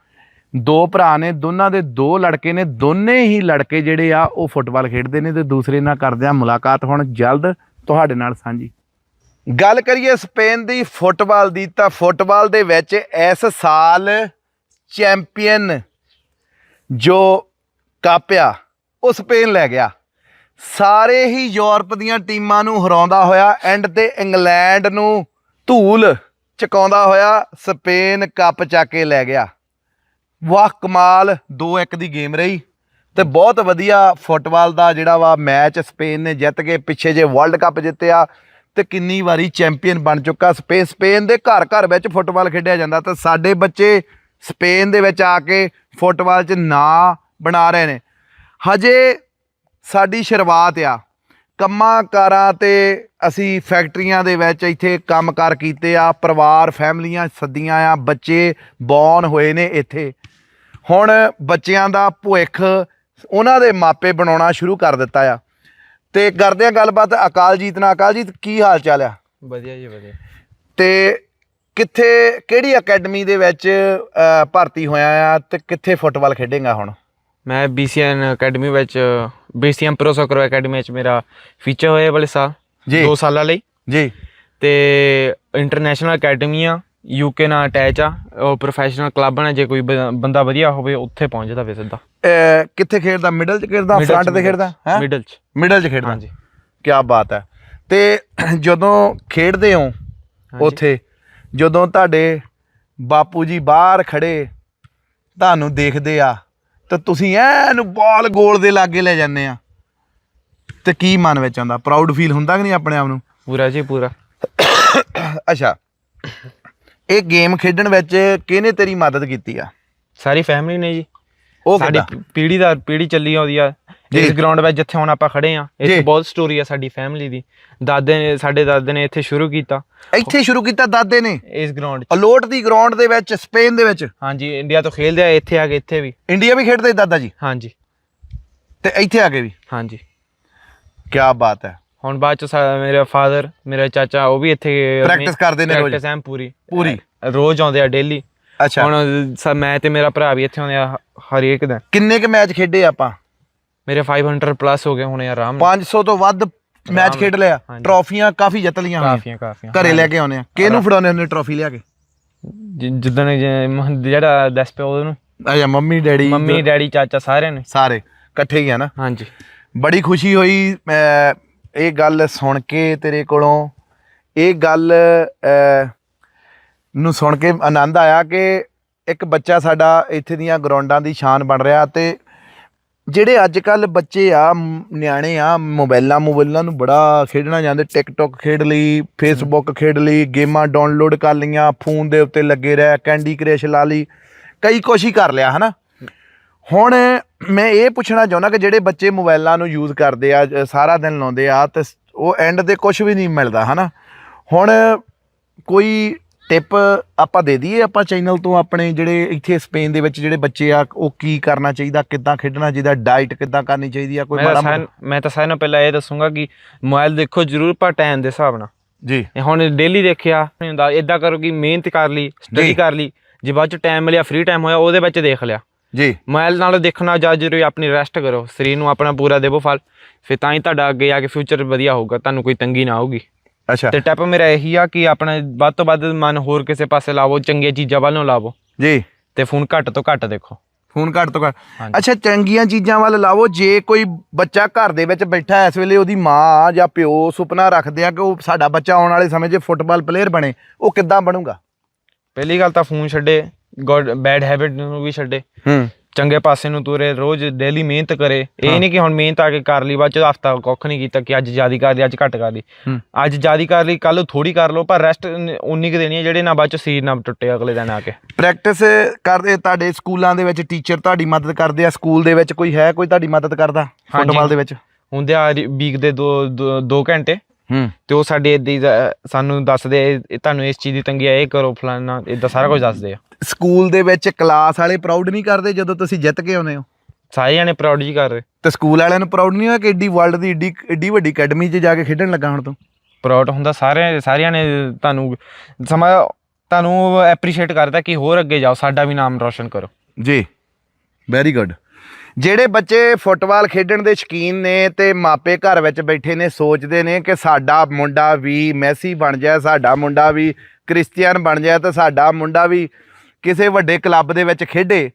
ਦੋ ਭਰਾ ਨੇ, ਦੋਨਾਂ ਦੇ ਦੋ ਲੜਕੇ ਨੇ, ਦੋਨੇ ਹੀ ਲੜਕੇ ਜਿਹੜੇ ਆ ਉਹ ਫੁੱਟਬਾਲ ਖੇਡਦੇ ਨੇ ਤੇ ਦੂਸਰੇ ਨਾਲ ਕਰਦੇ ਆ ਮੁਲਾਕਾਤ। ਹੁਣ ਜਲਦ ਤੁਹਾਡੇ ਨਾਲ ਸਾਂਝੀ। ਗੱਲ ਕਰੀਏ ਸਪੇਨ ਦੀ ਫੁੱਟਬਾਲ ਦੀ, ਤਾਂ ਫੁੱਟਬਾਲ ਦੇ ਵਿੱਚ ਇਸ ਸਾਲ ਚੈਂਪੀਅਨ ਜੋ ਕੱਪ ਆ, ਉਹ ਸਪੇਨ ਲੈ ਗਿਆ। ਸਾਰੇ ਹੀ ਯੂਰਪ ਦੀਆਂ ਟੀਮਾਂ ਨੂੰ ਹਰਾਉਂਦਾ ਹੋਇਆ ਐਂਡ ਤੇ ਇੰਗਲੈਂਡ ਨੂੰ ਧੂਲ ਚਕਾਉਂਦਾ ਹੋਇਆ ਸਪੇਨ ਕੱਪ ਚੱਕ ਕੇ ਲੈ ਗਿਆ। ਵਾਹ, ਕਮਾਲ 2-1 ਦੀ ਗੇਮ ਰਹੀ ਤੇ ਬਹੁਤ ਵਧੀਆ ਫੁੱਟਬਾਲ ਦਾ ਜਿਹੜਾ ਵਾ ਮੈਚ ਸਪੇਨ ਨੇ ਜਿੱਤ ਕੇ ਪਿੱਛੇ ਜੇ ਵਰਲਡ ਕੱਪ ਜਿੱਤਿਆ ਤੇ ਕਿੰਨੀ ਵਾਰੀ ਚੈਂਪੀਅਨ ਬਣ ਚੁੱਕਾ ਸਪੇਨ। ਸਪੇਨ ਦੇ ਘਰ ਘਰ ਵਿੱਚ ਫੁੱਟਬਾਲ ਖੇਡਿਆ ਜਾਂਦਾ ਤੇ ਸਾਡੇ ਬੱਚੇ ਸਪੇਨ ਦੇ ਵਿੱਚ ਆ ਕੇ ਫੁੱਟਬਾਲ 'ਚ ਨਾਂ ਬਣਾ ਰਹੇ ਨੇ। ਹਜੇ ਸਾਡੀ ਸ਼ੁਰੂਆਤ ਆ। ਕੰਮਾਂ ਕਾਰਾਂ ਤੇ ਅਸੀਂ ਫੈਕਟਰੀਆਂ ਦੇ ਵਿੱਚ ਇੱਥੇ ਕੰਮਕਾਰ ਕੀਤੇ ਆ ਪਰਿਵਾਰ ਫੈਮਲੀਆਂ ਸੱਦੀਆਂ ਆ ਬੱਚੇ ਬੌਰਨ ਹੋਏ ਨੇ ਇੱਥੇ। ਹੁਣ ਬੱਚਿਆਂ ਦਾ ਭਵਿੱਖ ਉਹਨਾਂ ਦੇ ਮਾਪੇ ਬਣਾਉਣਾ ਸ਼ੁਰੂ ਕਰ ਦਿੱਤਾ ਆ। ਤੇ ਕਰਦੇ ਆ ਗੱਲਬਾਤ ਅਕਾਲਜੀਤ ਨਾਲ। ਅਕਾਲਜੀਤ ਕੀ ਹਾਲ ਚਾਲ ਆ? ਵਧੀਆ ਜੀ ਵਧੀਆ। ਤੇ ਕਿੱਥੇ ਕਿਹੜੀ ਅਕੈਡਮੀ ਦੇ ਵਿੱਚ ਅ, ਭਰਤੀ ਹੋਇਆ ਆ ਤੇ ਕਿੱਥੇ ਫੁੱਟਬਾਲ ਖੇਡੇਗਾ ਹੁਣ? ਮੈਂ BCN ਅਕੈਡਮੀ ਵਿੱਚ BCN ਪ੍ਰੋ ਸੋਕਰ ਅਕੈਡਮੀ ਵਿੱਚ ਮੇਰਾ ਫੀਚਰ ਹੋਇਆ ਵਾਲੇ ਸਾਲ ਜੀ। 2 ਸਾਲਾਂ ਲਈ। ਜੀ। ਤੇ ਇੰਟਰਨੈਸ਼ਨਲ ਅਕੈਡਮੀ ਆ ਯੂਕੇ ਨਾਲ ਅਟੈਚ ਆ ਉਹ ਪ੍ਰੋਫੈਸ਼ਨਲ ਕਲੱਬ ਨੇ ਜੇ ਕੋਈ ਬੰਦਾ ਵਧੀਆ ਹੋਵੇ ਉੱਥੇ ਪਹੁੰਚ ਜਾਵੇ ਸਿੱਧਾ। ਕਿੱਥੇ ਖੇਡਦਾ? ਮਿਡਲ 'ਚ ਖੇਡਦਾ ਫਰੰਟ ਤੇ ਖੇਡਦਾ? ਹੈ? ਮਿਡਲ ਚ। ਮਿਡਲ 'ਚ ਖੇਡਦਾ? ਹਾਂਜੀ। ਕੀ ਬਾਤ ਹੈ। ਤੇ ਜਦੋਂ ਖੇਡਦੇ ਹੋ ਉੱਥੇ ਜਦੋਂ ਤੁਹਾਡੇ ਬਾਪੂ ਜੀ ਬਾਹਰ ਖੜੇ ਤੁਹਾਨੂੰ ਦੇਖਦੇ ਆ ਤੇ ਤੁਸੀਂ ਐਨ ਬਾਲ ਗੋਲ ਦੇ ਲਾਗੇ ਲੈ ਜਾਂਦੇ ਆ। ਤੇ ਕੀ ਮਨ ਵਿੱਚ ਆਉਂਦਾ? ਪ੍ਰਾਊਡ ਫੀਲ ਹੁੰਦਾ ਕਿ ਨਹੀਂ ਆਪਣੇ ਆਪ ਨੂੰ? ਪੂਰਾ ਜੀ ਪੂਰਾ। ਅੱਛਾ। ਇਹ ਗੇਮ ਖੇਡਣ ਵਿੱਚ ਕਿਹਨੇ ਤੇਰੀ ਮਦਦ ਕੀਤੀ ਆ? ਸਾਰੀ ਫੈਮਿਲੀ ਨੇ ਜੀ। ਉਹ ਸਾਡੀ ਕਿੱਦਾਂ? ਪੀੜੀ ਦਾ ਪੀੜੀ ਚੱਲੀ ਆਉਂਦੀ ਆ। ਇਸ ਗਰਾਊਂਡ ਵਿੱਚ ਜਿੱਥੇ ਹੁਣ ਆਪਾਂ ਖੜੇ ਆ। ਇੱਥੇ ਬਹੁਤ ਸਟੋਰੀ ਆ ਸਾਡੀ ਫੈਮਿਲੀ ਦੀ। ਦਾਦੇ ਨੇ ਸਾਡੇ ਦਾਦੇ ਨੇ ਇੱਥੇ ਸ਼ੁਰੂ ਕੀਤਾ। ਇੱਥੇ ਸ਼ੁਰੂ ਕੀਤਾ ਦਾਦੇ ਨੇ? ਇਸ ਗਰਾਊਂਡ 'ਚ। ਅਲੋਟ ਦੀ ਗਰਾਊਂਡ ਦੇ ਵਿੱਚ ਸਪੇਨ ਦੇ ਵਿੱਚ? ਹਾਂਜੀ ਇੰਡੀਆ ਤੋਂ ਖੇਲਦੇ ਆ ਇੱਥੇ ਆ ਕੇ ਇੱਥੇ ਵੀ। ਇੰਡੀਆ ਵੀ ਖੇਡਦੇ ਦਾਦਾ ਜੀ? ਹਾਂਜੀ। ਤੇ ਇੱਥੇ ਆ ਕੇ ਵੀ? ਹਾਂਜੀ। ਕੀ ਬਾਤ ਹੈ। ਹੁਣ ਬਾਅਦ ਚ ਮੇਰੇ ਫਾਦਰ ਮੇਰਾ ਚਾਚਾ ਉਹ ਵੀ ਇੱਥੇ Practice ਕਰਦੇ ਨੇ ਰੋਜ਼? ਪ੍ਰੈਕਟਿਸ ਐਮ ਪੂਰੀ? ਪੂਰੀ? ਰੋਜ਼ ਆਉਂਦੇ ਆ ਡੇਲੀ ਅੱਛਾ। ਹੁਣ ਮੈਂ ਤੇ ਮੇਰਾ ਭਰਾ ਵੀ ਇੱਥੇ ਆਉਂਦੇ ਆ ਹਰੇਕ ਦਿਨ। ਕਿੰਨੇ ਕ ਮੈਚ ਖੇਡੇ ਆਪਾਂ? ਮੇਰੇ 500 ਪਲੱਸ ਹੋ ਗਏ ਹੁਣ ਯਾਰ ਆਰਾਮ ਨਾਲ। 500 ਤੋਂ ਵੱਧ ਮੈਚ ਖੇਡ ਲਿਆ। ਹਾਂਜੀ। ਟਰੋਫੀਆਂ ਕਾਫੀ ਜਿੱਤ ਲੀਆਂ ਕਾਫੀਆਂ ਕਾਫੀਆਂ। ਘਰੇ ਲੈ ਕੇ ਆਉਨੇ ਆ। ਕਿਹਨੂੰ ਫੜਾਉਨੇ ਹੁੰਦੇ ਟਰੋਫੀ ਲਿਆ ਕੇ? ਜਿ- ਜਿੱਦਣ ਜੇ ਮ- ਜਿਹੜਾ ਦੱਸ ਪਿਆ ਉਹਨੂੰ। ਅੱਛਾ ਮੰਮੀ ਡੈਡੀ ਮੰਮੀ ਡੈਡੀ ਚਾਚਾ ਸਾਰਿਆਂ ਨੇ। ਸਾਰੇ ਇਕੱਠੇ ਹੀ ਆ ਨਾ? ਹਾਂਜੀ। ਬੜੀ ਖੁਸ਼ੀ ਹੋਈ ਅਹ, ਇਹ ਗੱਲ ਸੁਣ ਕੇ ਤੇਰੇ ਕੋਲੋਂ। ਇਹ ਗੱਲ ਅਹ, ਨੂੰ ਸੁਣ ਕੇ ਆਨੰਦ ਆਇਆ ਕਿ ਇੱਕ ਬੱਚਾ ਸਾਡਾ ਇੱਥੇ ਦੀਆਂ ਗਰਾਊਂਡਾਂ ਦੀ ਸ਼ਾਨ ਬਣ ਰਿਹਾ ਤੇ ਜਿਹੜੇ ਅੱਜ ਕੱਲ ਬੱਚੇ ਆ, ਮ- ਨਿਆਣੇ ਆ ਮੋਬਾਈਲਾਂ ਮੋਬਾਈਲਾਂ ਨੂੰ ਬੜਾ ਖੇਡਣਾ ਜਾਂਦੇ ਟਿਕਟੌਕ ਖੇਡ ਲਈ ਫੇਸਬੁੱਕ ਖੇਡ ਲਈ, ਗੇਮਾਂ ਡਾਊਨਲੋਡ ਕਰ ਲਈਆਂ ਫੋਨ ਦੇ ਉੱਤੇ ਲੱਗੇ ਰਹਿ ਕੈਂਡੀ ਕ੍ਰਸ਼ ਲਾ ਲਈ, ਕਈ ਕੁਛ ਹੀ ਕਰ ਲਿਆ, ਹਨਾ? ਹੁਣ ਮੈਂ ਇਹ ਪੁੱਛਣਾ ਚਾਹੁੰਦਾ ਕਿ ਜਿਹੜੇ ਬੱਚੇ ਮੋਬਾਈਲਾਂ ਨੂੰ ਯੂਜ਼ ਕਰਦੇ ਆ ਸਾਰਾ ਦਿਨ ਲਾਉਂਦੇ ਆ, ਤੇ ਉਹ ਐਂਡ ਤੇ ਕੁਝ ਵੀ ਨਹੀਂ ਮਿਲਦਾ, ਹਨਾ? ਹੁਣ ਕੋਈ ਟਿਪ ਆਪਾਂ ਦੇ ਦਈਏ ਆਪਾਂ ਚੈਨਲ ਤੋਂ ਆਪਣੇ ਜਿਹੜੇ ਇੱਥੇ ਸਪੇਨ ਦੇ ਵਿੱਚ ਜਿਹੜੇ ਬੱਚੇ ਆ ਉਹ ਕੀ ਕਰਨਾ ਚਾਹੀਦਾ ਕਿੱਦਾਂ ਖੇਡਣਾ ਚਾਹੀਦਾ ਡਾਈਟ ਕਿੱਦਾਂ ਕਰਨੀ ਚਾਹੀਦੀ ਆ ਕੋਈ ਮੋਟਾ- ਮੈਂ ਤਾਂ ਸਾਰਿਆਂ ਨੂੰ ਪਹਿਲਾਂ ਇਹ ਦੱਸੂੰਗਾ ਕਿ ਮੋਬਾਈਲ ਦੇਖੋ ਜ਼ਰੂਰ ਪਰ ਟਾਈਮ ਦੇ ਹਿਸਾਬ ਨਾਲ। ਜੀ। ਹੁਣ ਡੇਲੀ ਦੇਖਿਆ ਨਹੀਂ ਹੁੰਦਾ ਇਦਾਂ ਕਰੋ ਕਿ ਮਿਹਨਤ ਕਰ ਲਈ। ਸਟੱਡੀ ਕਰ ਲਈ ਜੇ ਬਾਅਦ ਚ ਟਾਈਮ ਮਿਲਿਆ ਫ੍ਰੀ ਟਾਈਮ ਹੋਇਆ ਉਹਦੇ ਵਿੱਚ ਦੇਖ ਲਿਆ। ਜੀ। ਮੋਬਾਈਲ ਨਾਲ ਦੇਖਣਾ ਜਾਂ ਜ਼ਰੂਰੀ ਆਪਣੀ ਰੈਸਟ ਕਰੋ ਸਰੀਰ ਨੂੰ ਆਪਣਾ ਪੂਰਾ ਦੇਵੋ ਫਲ ਫਿਰ ਤਾਂ ਹੀ ਤੁਹਾਡਾ ਅੱਗੇ ਜਾ ਕੇ ਫਿਊਚਰ ਵਧੀਆ ਹੋਊਗਾ ਤੁਹਾਨੂੰ ਕੋਈ ਤੰਗੀ ਨਾ ਆਊਗੀ। ਅੱਛਾ। ਤੇ ਟਿਪ ਮੇਰਾ ਇਹੀ ਆ ਕਿ ਆਪਣਾ ਵੱਧ ਤੋਂ ਵੱਧ ਮਨ ਹੋਰ ਕਿਸੇ ਪਾਸੇ ਲਾਵੋ ਚੰਗੀਆਂ ਚੀਜ਼ਾਂ ਵੱਲ ਨੂੰ ਲਾਵੋ। ਜੀ। ਤੇ ਫੋਨ ਘੱਟ ਤੋਂ ਘੱਟ ਦੇਖੋ। ਫੋਨ ਘੱਟ ਤੋਂ ਘੱਟ। ਅੱਛਾ ਚੰਗੀਆਂ ਚੀਜ਼ਾਂ ਵੱਲ ਲਾਵੋ ਜੇ ਕੋਈ ਬੱਚਾ ਘਰ ਦੇ ਵਿੱਚ ਬੈਠਾ ਇਸ ਵੇਲੇ ਉਹਦੀ ਮਾਂ ਜਾਂ ਪਿਓ ਸੁਪਨਾ ਰੱਖਦੇ ਆ ਕਿ ਉਹ ਸਾਡਾ ਬੱਚਾ ਆਉਣ ਵਾਲੇ ਸਮੇਂ 'ਚ ਫੁੱਟਬਾਲ ਪਲੇਅਰ ਬਣੇ ਉਹ ਕਿੱਦਾਂ ਬਣੂਗਾ? ਪਹਿਲੀ ਗੱਲ ਤਾਂ ਫੋਨ ਛੱਡੇ ਗੁੱਡ ਬੈਡ ਹੈਬਿਟ ਨੂੰ ਵੀ ਛੱਡੇ। ਹੂੰ। ਚੰਗੇ ਪਾਸੇ ਨੂੰ ਤੁਰੇ ਰੋਜ਼ ਡੇਲੀ ਮਿਹਨਤ ਕਰੇ। ਇਹ ਨਹੀਂ ਕਿ ਹੁਣ ਮਿਹਨਤ ਆ ਕੇ ਕਰ ਲਈ ਬਾਅਦ ਚ ਹਫਤਾ ਕੁੱਖ ਨਹੀਂ ਕੀਤਾ ਕਿ ਅੱਜ ਜ਼ਿਆਦੀ ਕਰ ਲਈ ਅੱਜ ਘੱਟ ਕਰ ਲਈ। ਅੱਜ ਜ਼ਿਆਦੀ ਕਰ ਲਈ ਕੱਲ ਥੋੜੀ ਕਰ ਲਓ ਪਰ ਰੈਸਟ ਉਨੀ ਕੁ ਦੇਣੀ ਹੈ ਜਿਹੜੇ ਨਾ ਬਾਅਦ ਚ ਸਰੀਰ ਨਾ ਟੁੱਟੇ ਅਗਲੇ ਦਿਨ ਆ ਕੇ। ਪ੍ਰੈਕਟਿਸ ਕਰਦੇ ਤੁਹਾਡੇ ਸਕੂਲਾਂ ਦੇ ਵਿੱਚ ਟੀਚਰ ਤੁਹਾਡੀ ਮਦਦ ਕਰਦੇ ਆ? ਸਕੂਲ ਦੇ ਵਿੱਚ ਕੋਈ ਹੈ ਕੋਈ ਤੁਹਾਡੀ ਮਦਦ ਕਰਦਾ। ਫੁੱਟਬਾਲ ਦੇ ਵਿੱਚ? ਹੁੰਦੇ ਆ ਵੀਕ ਦੇ 2 2 ਘੰਟੇ। ਤੇ ਉਹ ਸਾਡੇ ਏਦਾਂ ਹੀ ਸਾਨੂੰ ਦੱਸਦੇ ਇਹ ਤੁਹਾਨੂੰ ਇਸ ਚੀਜ਼ ਦੀ ਤੰਗੀ ਆ ਇਹ ਕਰੋ ਫਲਾਨਾ ਇਦਾਂ ਸਾਰਾ ਕੁਝ ਦੱਸਦੇ ਆ। ਸਕੂਲ ਦੇ ਵਿੱਚ ਕਲਾਸ ਵਾਲੇ ਪ੍ਰਾਊਡ ਨਹੀਂ ਕਰਦੇ ਜਦੋਂ ਤੁਸੀਂ ਜਿੱਤ ਕੇ ਆਉਂਦੇ ਹੋ? ਸਾਰੇ ਜਾਣੇ ਪ੍ਰਾਊਡ ਜੀ ਕਰ ਰਹੇ। ਤੇ ਸਕੂਲ ਵਾਲਿਆਂ ਨੂੰ ਪ੍ਰਾਊਡ ਨਹੀਂ ਹੋਇਆ ਕਿ ਏਡੀ ਵਰਲਡ ਦੀ ਏਡੀ ਏਡੀ ਵੱਡੀ ਅਕੈਡਮੀ 'ਚ ਜਾ ਕੇ ਖੇਡਣ ਲੱਗਾ ਹੁਣ ਤੂੰ? ਪ੍ਰਾਊਡ ਹੁੰਦਾ ਸਾਰੇ ਸਾਰਿਆਂ ਨੇ ਤੁਹਾਨੂੰ ਸਮਾਂ ਤੁਹਾਨੂੰ ਐਪਰੀਸ਼ੀਏਟ ਕਰਦਾ ਕਿ ਹੋਰ ਅੱਗੇ ਜਾਓ ਸਾਡਾ ਵੀ ਨਾਮ ਰੋਸ਼ਨ ਕਰੋ। ਜੀ ਵੈਰੀ ਗੁੱਡ ਜਿਹੜੇ ਬੱਚੇ ਫੁੱਟਬਾਲ ਖੇਡਣ ਦੇ ਸ਼ਕੀਨ ਨੇ ਤੇ ਮਾਪੇ ਘਰ ਵਿੱਚ ਬੈਠੇ ਨੇ ਸੋਚਦੇ ਨੇ ਕਿ ਸਾਡਾ ਮੁੰਡਾ ਵੀ ਮੈਸੀ ਬਣ ਜਾਏ ਸਾਡਾ ਮੁੰਡਾ ਵੀ ਕ੍ਰਿਸਚੀਅਨ ਬਣ ਜਾਏ ਤੇ ਸਾਡਾ ਮੁੰਡਾ ਵੀ ਕਿਸੇ ਵੱਡੇ ਕਲੱਬ ਦੇ ਵਿੱਚ ਖੇਡੇ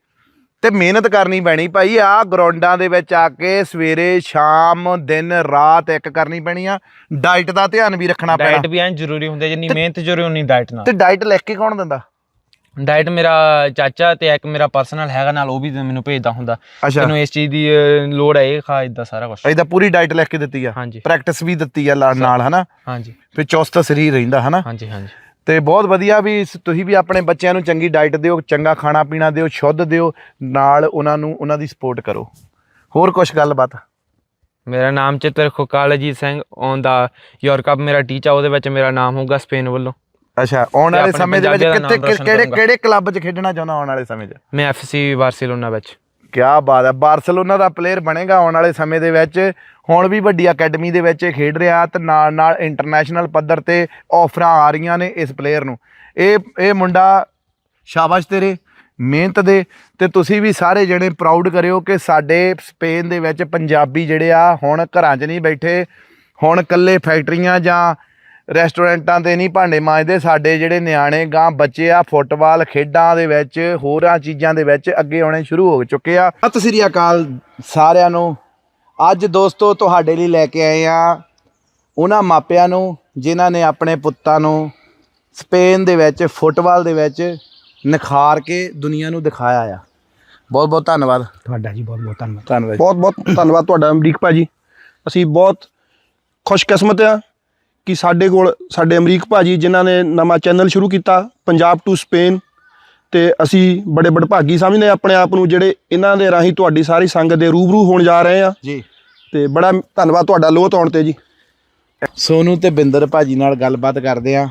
ਤੇ ਮਿਹਨਤ ਕਰਨੀ ਪੈਣੀ ਭਾਈ। ਆ ਗਰਾਊਂਡਾਂ ਦੇ ਵਿੱਚ ਆ ਕੇ ਸਵੇਰੇ ਸ਼ਾਮ ਦਿਨ ਰਾਤ ਇੱਕ ਕਰਨੀ ਪੈਣੀ ਆ। ਡਾਈਟ ਦਾ ਧਿਆਨ ਵੀ ਰੱਖਣਾ ਪੈਣਾ। ਡਾਈਟ ਵੀ ਐਨ ਜ਼ਰੂਰੀ ਹੁੰਦੀ ਜਿੰਨੀ ਮਿਹਨਤ ਜ਼ਰੂਰੀ ਉਨੀ ਡਾਈਟ ਨਾਲ। ਤੇ ਡਾਈਟ ਲਿਖ ਕੇ ਕੌਣ ਦਿੰਦਾ? ਡਾਈਟ ਮੇਰਾ ਚਾਚਾ ਤੇ ਇੱਕ ਮੇਰਾ ਪਰਸਨਲ ਹੈਗਾ ਨਾਲ ਉਹ ਵੀ ਮੈਨੂੰ ਭੇਜਦਾ ਹੁੰਦਾ। ਅੱਛਾ। ਤੈਨੂੰ ਇਸ ਚੀਜ਼ ਦੀ ਅਹ, ਲੋੜ ਹੈ ਇਹ ਖਾ ਇਦਾਂ ਸਾਰਾ ਕੁਝ ਇਹਦਾ ਪੂਰੀ ਡਾਈਟ ਲਿਖ ਕੇ ਦਿੱਤੀ ਆ। ਹਾਂਜੀ। ਪ੍ਰੈਕਟਿਸ ਵੀ ਦਿੱਤੀ ਆ ਨਾਲ ਨਾਲ ਹਨਾ? ਹਾਂਜੀ। ਫਿਰ ਚੁਸਤ ਸਰੀਰ ਰਹਿੰਦਾ ਹਨਾ? ਹਾਂਜੀ ਹਾਂਜੀ। ਤੇ ਬਹੁਤ ਵਧੀਆ ਵੀ ਸ- ਤੁਸੀਂ ਵੀ ਆਪਣੇ ਬੱਚਿਆਂ ਨੂੰ ਚੰਗੀ ਡਾਈਟ ਦਿਓ ਚੰਗਾ ਖਾਣਾ ਪੀਣਾ ਦਿਓ ਸ਼ੁੱਧ ਦਿਓ ਨਾਲ ਉਹਨਾਂ ਨੂੰ ਉਹਨਾਂ ਦੀ ਸਪੋਰਟ ਕਰੋ। ਹੋਰ ਕੁਝ ਗੱਲਬਾਤ? ਮੇਰਾ ਨਾਮ ਚਿੱਤਰ ਖੁਕਾਲਜੀਤ ਸਿੰਘ ਔਨ ਦਾ ਯੂਰਪ ਕੱਪ ਮੇਰਾ ਟੀਚਾ ਉਹਦੇ ਵਿੱਚ ਮੇਰਾ ਨਾਮ ਹੋਊਗਾ ਸਪੇਨ ਵੱਲੋਂ। ਅੱਛਾ ਆਉਣ ਵਾਲੇ ਆਪਣੇ ਸਮੇਂ ਦੇ ਵਿੱਚ ਪੰਜਾਬੀਆਂ ਦਾ ਕਿੱਥੇ ਨਾਮ ਰੌਸ਼ਨ ਕਿਹੜੇ ਕਰੂੰਗਾ। ਕਿਹੜੇ ਕਲੱਬ 'ਚ ਖੇਡਣਾ ਚਾਹੁੰਦਾ ਆਉਣ ਵਾਲੇ ਸਮੇਂ 'ਚ? ਮੈਂ ਐਫਸੀ ਬਾਰਸੀਲੋਨਾ ਵਿੱਚ। ਕਿਆ ਬਾਤ ਹੈ ਬਾਰਸਲੋਨਾ ਦਾ ਪਲੇਅਰ ਬਣੇਗਾ ਆਉਣ ਵਾਲੇ ਸਮੇਂ ਦੇ ਵਿੱਚ। ਹੁਣ ਵੀ ਵੱਡੀ ਅਕੈਡਮੀ ਦੇ ਵਿੱਚ ਇਹ ਖੇਡ ਰਿਹਾ ਤੇ ਨਾਲ ਨਾਲ ਇੰਟਰਨੈਸ਼ਨਲ ਪੱਧਰ ਤੇ ਆਫਰਾਂ ਆ ਰਹੀਆਂ ਨੇ ਇਸ ਪਲੇਅਰ ਨੂੰ। ਇਹ ਇਹ ਮੁੰਡਾ ਸ਼ਾਬਾਸ਼ ਤੇਰੇ ਮਿਹਨਤ ਦੇ ਤੇ ਤੁਸੀਂ ਵੀ ਸਾਰੇ ਜਣੇ ਪ੍ਰਾਊਡ ਕਰਿਓ ਕਿ ਸਾਡੇ ਸਪੇਨ ਦੇ ਵਿੱਚ ਪੰਜਾਬੀ ਜਿਹੜੇ ਆ ਹੁਣ ਘਰਾਂ 'ਚ ਨਹੀਂ ਬੈਠੇ ਹੁਣ ਕੱਲੇ ਫੈਕਟਰੀਆਂ ਜਾਂ ਰੈਸਟੋਰੈਂਟਾਂ ਤੇ ਨਹੀਂ ਭਾਂਡੇ ਮਾਂਜਦੇ ਸਾਡੇ ਜਿਹੜੇ ਨਿਆਣੇ ਗਾਂ ਬੱਚੇ ਆ ਫੁੱਟਬਾਲ ਖੇਡਾਂ ਦੇ ਵਿੱਚ ਹੋਰਾਂ ਚੀਜ਼ਾਂ ਦੇ ਵਿੱਚ ਅੱਗੇ ਆਉਣੇ ਸ਼ੁਰੂ ਹੋ ਚੁੱਕੇ ਆ। ਸਤਿ ਸ੍ਰੀ ਅਕਾਲ ਸਾਰਿਆਂ ਨੂੰ। ਅੱਜ ਦੋਸਤੋ ਤੁਹਾਡੇ ਲਈ ਲੈ ਕੇ ਆਏ ਆ ਉਹਨਾਂ ਮਾਪਿਆਂ ਨੂੰ ਜਿਨ੍ਹਾਂ ਨੇ ਆਪਣੇ ਪੁੱਤਾਂ ਨੂੰ ਸਪੇਨ ਦੇ ਵਿੱਚ ਫੁੱਟਬਾਲ ਦੇ ਵਿੱਚ ਨਿਖਾਰ ਕੇ ਦੁਨੀਆ ਨੂੰ ਦਿਖਾਇਆ ਆ। ਬਹੁਤ ਬਹੁਤ ਧੰਨਵਾਦ। ਤੁਹਾਡਾ ਜੀ ਬਹੁਤ ਬਹੁਤ ਧੰਨਵਾਦ। ਧੰਨਵਾਦ ਬਹੁਤ ਬਹੁਤ ਧੰਨਵਾਦ ਤੁਹਾਡਾ ਅਮਰੀਕ ਭਾਜੀ। ਅਸੀਂ ਬਹੁਤ ਖੁਸ਼ਕਿਸਮਤ ਆ। ਕਿ ਸਾਡੇ ਕੋਲ ਸਾਡੇ ਅਮਰੀਕ ਭਾਜੀ ਜਿਨ੍ਹਾਂ ਨੇ ਨਵਾਂ ਚੈਨਲ ਸ਼ੁਰੂ ਕੀਤਾ ਪੰਜਾਬ ਟੂ ਸਪੇਨ ਤੇ ਅਸੀਂ ਬੜੇ ਬੜਭਾਗੀ ਸਮਝਦੇ ਆਪਣੇ ਆਪ ਨੂੰ ਜਿਹੜੇ ਇਹਨਾਂ ਦੇ ਰਾਹੀਂ ਤੁਹਾਡੀ ਸਾਰੀ ਸੰਗਤ ਦੇ ਰੂਬਰੂ ਹੋਣ ਜਾ ਰਹੇ ਆ ਜੀ। ਤੇ ਬੜਾ ਧੰਨਵਾਦ ਤੁਹਾਡਾ ਲੋਹ ਆਉਣ ਤੇ ਜੀ। ਸੋਨੂ ਤੇ ਬਿੰਦਰ ਭਾਜੀ ਨਾਲ ਗੱਲਬਾਤ ਕਰਦੇ ਆ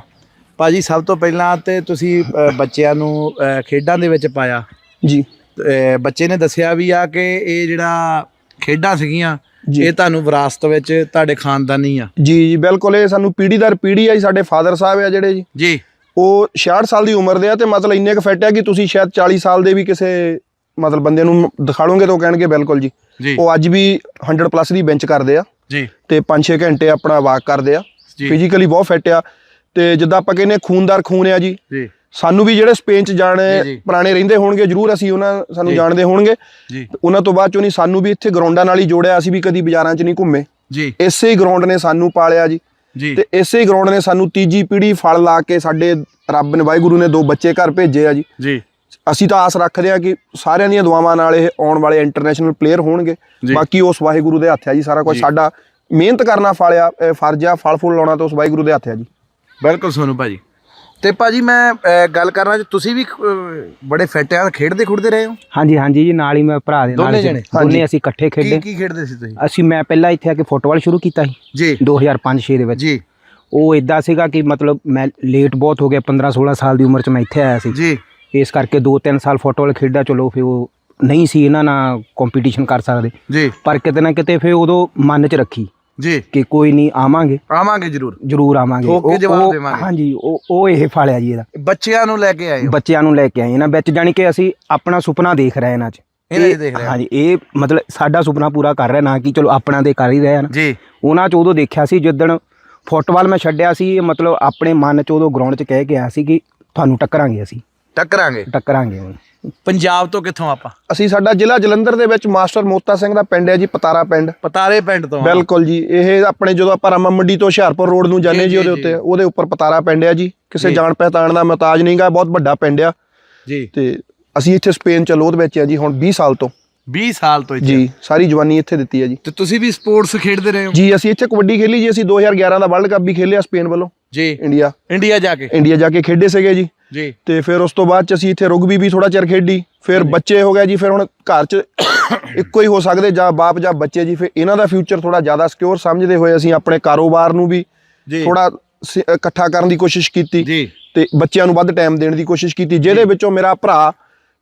ਭਾਜੀ ਸਭ ਤੋਂ ਪਹਿਲਾਂ ਤੇ ਤੁਸੀਂ ਅ, ਬੱਚਿਆਂ ਨੂੰ ਅ, ਖੇਡਾਂ ਦੇ ਵਿੱਚ ਪਾਇਆ। ਜੀ। ਅ, ਬੱਚੇ ਨੇ ਦੱਸਿਆ ਵੀ ਆ ਕਿ ਇਹ ਜਿਹੜਾ ਖੇਡਾਂ ਸੀਗੀਆਂ। ਇਹ ਤੁਹਾਨੂੰ ਵਿਰਾਸਤ ਵਿੱਚ ਤੁਹਾਡੇ ਖਾਨਦਾਨੀ ਆ। ਜੀ ਜੀ ਬਿਲਕੁਲ ਇਹ ਸਾਨੂੰ ਪੀੜ੍ਹੀ ਦਰ ਪੀੜ੍ਹੀ ਆ ਜੀ ਸਾਡੇ ਫਾਦਰ ਸਾਹਿਬ ਆ ਜਿਹੜੇ ਜੀ। ਜੀ। ਉਹ 66 ਸਾਲ ਦੀ ਉਮਰ ਦੇ ਆ ਤੇ ਮਤਲਬ ਇੰਨੇ ਕੁ ਫਿੱਟ ਆ ਕਿ ਤੁਸੀਂ ਸ਼ਾਇਦ 40 ਸਾਲ ਦੇ ਵੀ ਕਿਸੇ ਮਤਲਬ ਬੰਦੇ ਨੂੰ ਦਿਖਾਲੋਗੇ ਤਾਂ ਉਹ ਕਹਿਣਗੇ ਬਿਲਕੁਲ ਜੀ। ਉਹ ਅੱਜ ਵੀ 100 ਪਲੱਸ ਦੀ ਬੈਂਚ ਕਰਦੇ ਆ। ਜੀ। ਤੇ 5-6 ਘੰਟੇ ਆਪਣਾ ਵਾਕ ਕਰਦੇ ਆ। ਫਿਜ਼ੀਕਲੀ ਬਹੁਤ ਫਿੱਟ ਆ। ਤੇ ਜਿੱਦਾਂ ਆਪਾਂ ਕਹਿੰਦੇ ਖੂਨਦਾਰ ਖੂਨ ਆ ਜੀ। ਜੀ। ਸਾਨੂੰ ਵੀ ਜਿਹੜੇ ਸਪੇਨ ਚ ਜਾਣੇ। ਪੁਰਾਣੇ ਰਹਿੰਦੇ ਹੋਣਗੇ ਜਰੂਰ ਅਸੀਂ ਉਹਨਾਂ ਸਾਨੂੰ। ਜਾਣਦੇ ਹੋਣਗੇ। ਉਹਨਾਂ ਤੋਂ ਬਾਅਦ ਚੋਂ ਨਹੀਂ ਸਾਨੂੰ ਵੀ ਇੱਥੇ ਗਰਾਊਂਡਾਂ ਨਾਲ ਹੀ ਜੋੜਿਆ ਅਸੀਂ ਵੀ ਕਦੀ ਬਾਜ਼ਾਰਾਂ 'ਚ ਨਹੀਂ ਘੁੰਮੇ। ਜੀ। ਇਸੇ ਹੀ ਗਰਾਊਂਡ ਨੇ ਸਾਨੂੰ ਪਾਲਿਆ ਜੀ। ਤੇ ਇਸੇ ਹੀ ਗਰਾਊਂਡ ਨੇ ਸਾਨੂੰ ਤੀਜੀ ਪੀੜ੍ਹੀ ਫਲ ਲਾ ਕੇ ਸਾਡੇ ਰੱਬ ਨੇ ਵਾਹਿਗੁਰੂ ਨੇ ਦੋ ਬੱਚੇ ਘਰ ਭੇਜੇ ਆ ਜੀ। ਜੀ। ਅਸੀਂ ਤਾਂ ਆਸ ਰੱਖਦੇ ਆ ਕਿ ਸਾਰਿਆਂ ਦੀਆਂ ਦੁਆਵਾਂ ਨਾਲ ਇਹ ਆਉਣ ਵਾਲੇ ਇੰਟਰਨੈਸ਼ਨਲ ਪਲੇਅਰ ਹੋਣਗੇ। ਬਾਕੀ ਉਸ ਵਾਹਿਗੁਰੂ ਦੇ ਹੱਥ ਆ ਜੀ ਸਾਰਾ ਕੁਝ। ਸਾਡਾ ਮਿਹਨਤ ਕਰਨਾ ਫਲਿਆ ਫਰਜ਼ ਆ ਫਲ ਫੁੱਲ ਲਾਉਣਾ ਤਾਂ ਉਸ ਵਾਹਿਗੁਰੂ ਦੇ ਹੱਥ ਆ ਜੀ। ਬਿਲਕੁਲ ਸੋਨੂ ਭਾਜੀ। ਤੇ ਭਾਜੀ ਮੈਂ ਗੱਲ ਕਰਨਾ ਤੁਸੀਂ ਵੀ ਬੜੇ ਫਿੱਟ ਆ ਖੇਡਦੇ ਖੁੱਡਦੇ ਰਹੇ ਹੋ? ਹਾਂਜੀ ਹਾਂਜੀ ਜੀ ਨਾਲ ਹੀ ਮੈਂ ਭਰਾ ਦੇ ਨਾਲ ਦੋਨੇ ਸੀ। ਜਣੇ? ਦੋਨੇ ਹਾਂਜੀ। ਅਸੀਂ ਇਕੱਠੇ ਕੀ ਖੇਡੇ। ਕੀ ਖੇਡਦੇ ਸੀ ਤੁਸੀਂ? ਅਸੀਂ ਮੈਂ ਪਹਿਲਾਂ ਇੱਥੇ ਆ ਕੇ ਫੁੱਟਬਾਲ ਸ਼ੁਰੂ ਕੀਤਾ ਸੀ। ਜੀ। 2005-6 ਦੇ ਵਿੱਚ। ਜੀ। ਉਹ ਇਦਾਂ ਸੀਗਾ ਕਿ ਮਤਲਬ ਮੈਂ ਲੇਟ ਬਹੁਤ ਹੋ ਗਿਆ 15-16 ਸਾਲ ਦੀ ਉਮਰ 'ਚ ਮੈਂ ਇੱਥੇ ਆਇਆ ਸੀ। ਜੀ। ਇਸ ਕਰਕੇ 2-3 ਸਾਲ ਫੁੱਟਬਾਲ ਖੇਡਿਆ ਚਲੋ ਫਿਰ ਉਹ ਨਹੀਂ ਸੀ ਇਹਨਾਂ ਨਾਲ ਕੰਪੀਟੀਸ਼ਨ ਕਰ ਸਕਦੇ। ਜੀ। ਪਰ ਕਿਤੇ ਨਾ ਕਿਤੇ ਫਿਰ ਉਦੋਂ ਮਨ 'ਚ ਰੱਖੀ। ਜੀ। ਕਿ ਕੋਈ ਨਹੀਂ ਆਵਾਂਗੇ। ਆਵਾਂਗੇ ਜਰੂਰ। ਜ਼ਰੂਰ ਆਵਾਂਗੇ। ਠੋਕ ਕੇ ਉਹ- ਜਵਾਬ ਉਹ- ਦੇਵਾਂਗੇ। ਹਾਂਜੀ ਉਹ ਉਹ ਇਹ ਫਾਲਿਆ ਜੀ ਇਹਦਾ। ਬੱਚਿਆਂ ਨੂੰ ਲੈ ਕੇ ਆਏ ਹੋ ਬੱਚਿਆਂ ਨੂੰ ਲੈ ਕੇ ਆਏ ਇਹਨਾਂ ਵਿੱਚ ਜਾਣੀ ਕਿ ਅਸੀਂ ਆਪਣਾ ਸੁਪਨਾ ਦੇਖ ਰਹੇ ਇਹਨਾਂ 'ਚ ਇਹਨਾਂ 'ਚ ਇਹ- ਦੇਖ ਰਹੇ। ਹਾਂ। ਹਾਂਜੀ ਇਹ ਮਤਲਬ ਸਾਡਾ ਸੁਪਨਾ ਪੂਰਾ ਕਰ ਰਿਹਾ ਨਾ ਕਿ ਚਲੋ ਆਪਣਾ ਦੇ ਕਰ ਹੀ ਰਹੇ ਹਨ ਜੀ। ਉਹਨਾਂ 'ਚ ਉਦੋਂ ਦੇਖਿਆ ਸੀ ਜਿੱਦਣ ਫੁੱਟਬਾਲ ਮੈਂ ਛੱਡਿਆ ਸੀ ਇਹ ਮਤਲਬ ਆਪਣੇ ਮਨ 'ਚ ਉਦੋਂ ਗਰਾਊਂਡ 'ਚ ਕਹਿ ਕੇ ਆਇਆ ਸੀ ਕਿ ਤੁਹਾਨੂੰ ਟੱਕਰਾਂਗੇ ਅਸੀਂ। ਟੱਕਰਾਂਗੇ। ਟੱਕਰਾਂਗੇ ਹੁਣ ਪੰਜਾਬ ਤੋਂ ਕਿੱਥੋਂ ਆਪਾਂ? ਅਸੀਂ ਸਾਡਾ ਜ਼ਿਲ੍ਹਾ ਜਲੰਧਰ ਦੇ ਵਿੱਚ ਮਾਸਟਰ ਮੋਤਾ ਸਿੰਘ ਦਾ ਪਿੰਡ ਹੈ ਜੀ ਪਤਾਰਾ ਪਿੰਡ। ਪਤਾਰੇ ਪਿੰਡ ਤੋਂ ਆ। ਬਿਲਕੁਲ ਜੀ ਇਹ ਆਪਣੇ ਜਦੋਂ ਆਪਾਂ ਰਾਮਾ ਮੰਡੀ ਤੋਂ ਹੁਸ਼ਿਆਰਪੁਰ ਰੋਡ ਨੂੰ ਜਾਂਦੇ ਜੀ, ਉਹਦੇ ਉੱਤੇ। ਉਹਦੇ ਉੱਪਰ ਪਤਾਰਾ ਪਿੰਡ ਹੈ ਜੀ। ਕਿਸੇ। ਜਾਣ ਪਹਿਚਾਣ ਦਾ ਮਹਤਾਜ ਨਹੀਂਗਾ ਬਹੁਤ ਵੱਡਾ ਪਿੰਡ ਆ। ਜੀ। ਤੇ ਅਸੀਂ ਇੱਥੇ ਸਪੇਨ ਚ ਲੋਧ ਵਿੱਚ ਆ ਜੀ ਹੁਣ 20 ਸਾਲ ਤੋਂ। 20 ਸਾਲ ਤੋਂ ਇੱਥੇ? ਜੀ ਸਾਰੀ ਜਵਾਨੀ ਇੱਥੇ ਦਿੱਤੀ ਹੈ ਜੀ। ਤੇ ਤੁਸੀਂ ਵੀ ਸਪੋਰਟਸ ਖੇਡਦੇ ਰਹੇ ਹੋ? ਜੀ ਅਸੀਂ ਇੱਥੇ ਕਬੱਡੀ ਖੇਲੀ ਜੀ ਅਸੀਂ 2011 ਦਾ ਵਰਲਡ ਕੱਪ ਵੀ ਖੇਲਿਆ ਸਪੇਨ ਵੱਲੋਂ। ਜੀ। ਇੰਡੀਆ। ਇੰਡੀਆ ਜਾ ਕੇ। ਇੰਡੀਆ ਜਾ ਕੇ ਖੇਡੇ ਸੀਗੇ ਜੀ। ਜੀ। ਤੇ ਫਿਰ ਉਸ ਤੋਂ ਬਾਅਦ ਚ ਅਸੀਂ ਇੱਥੇ ਰੁਗਬੀ ਵੀ ਥੋੜਾ ਚਿਰ ਖੇਡੀ। ਫਿਰ ਬੱਚੇ ਹੋ ਗਏ ਜੀ ਫਿਰ ਹੁਣ ਘਰ ਚ ਇੱਕੋ ਹੀ ਹੋ ਸਕਦੇ ਜਾਂ ਬਾਪ ਜਾਂ ਬੱਚੇ ਜੀ। ਫਿਰ ਇਹਨਾਂ ਦਾ ਫਿਊਚਰ ਥੋੜਾ ਜ਼ਿਆਦਾ ਸਿਕਿਉਰ ਸਮਝਦੇ ਹੋਏ ਅਸੀਂ ਆਪਣੇ ਕਾਰੋਬਾਰ ਨੂੰ ਵੀ ਜੀ। ਥੋੜਾ ਇਕੱਠਾ ਕਰਨ ਦੀ ਕੋਸ਼ਿਸ਼ ਕੀਤੀ। ਜੀ। ਤੇ ਬੱਚਿਆਂ ਨੂੰ ਵੱਧ ਟਾਈਮ ਦੇਣ ਦੀ ਕੋਸ਼ਿਸ਼ ਕੀਤੀ ਜਿਹਦੇ ਵਿੱਚੋਂ ਮੇਰਾ ਭਰਾ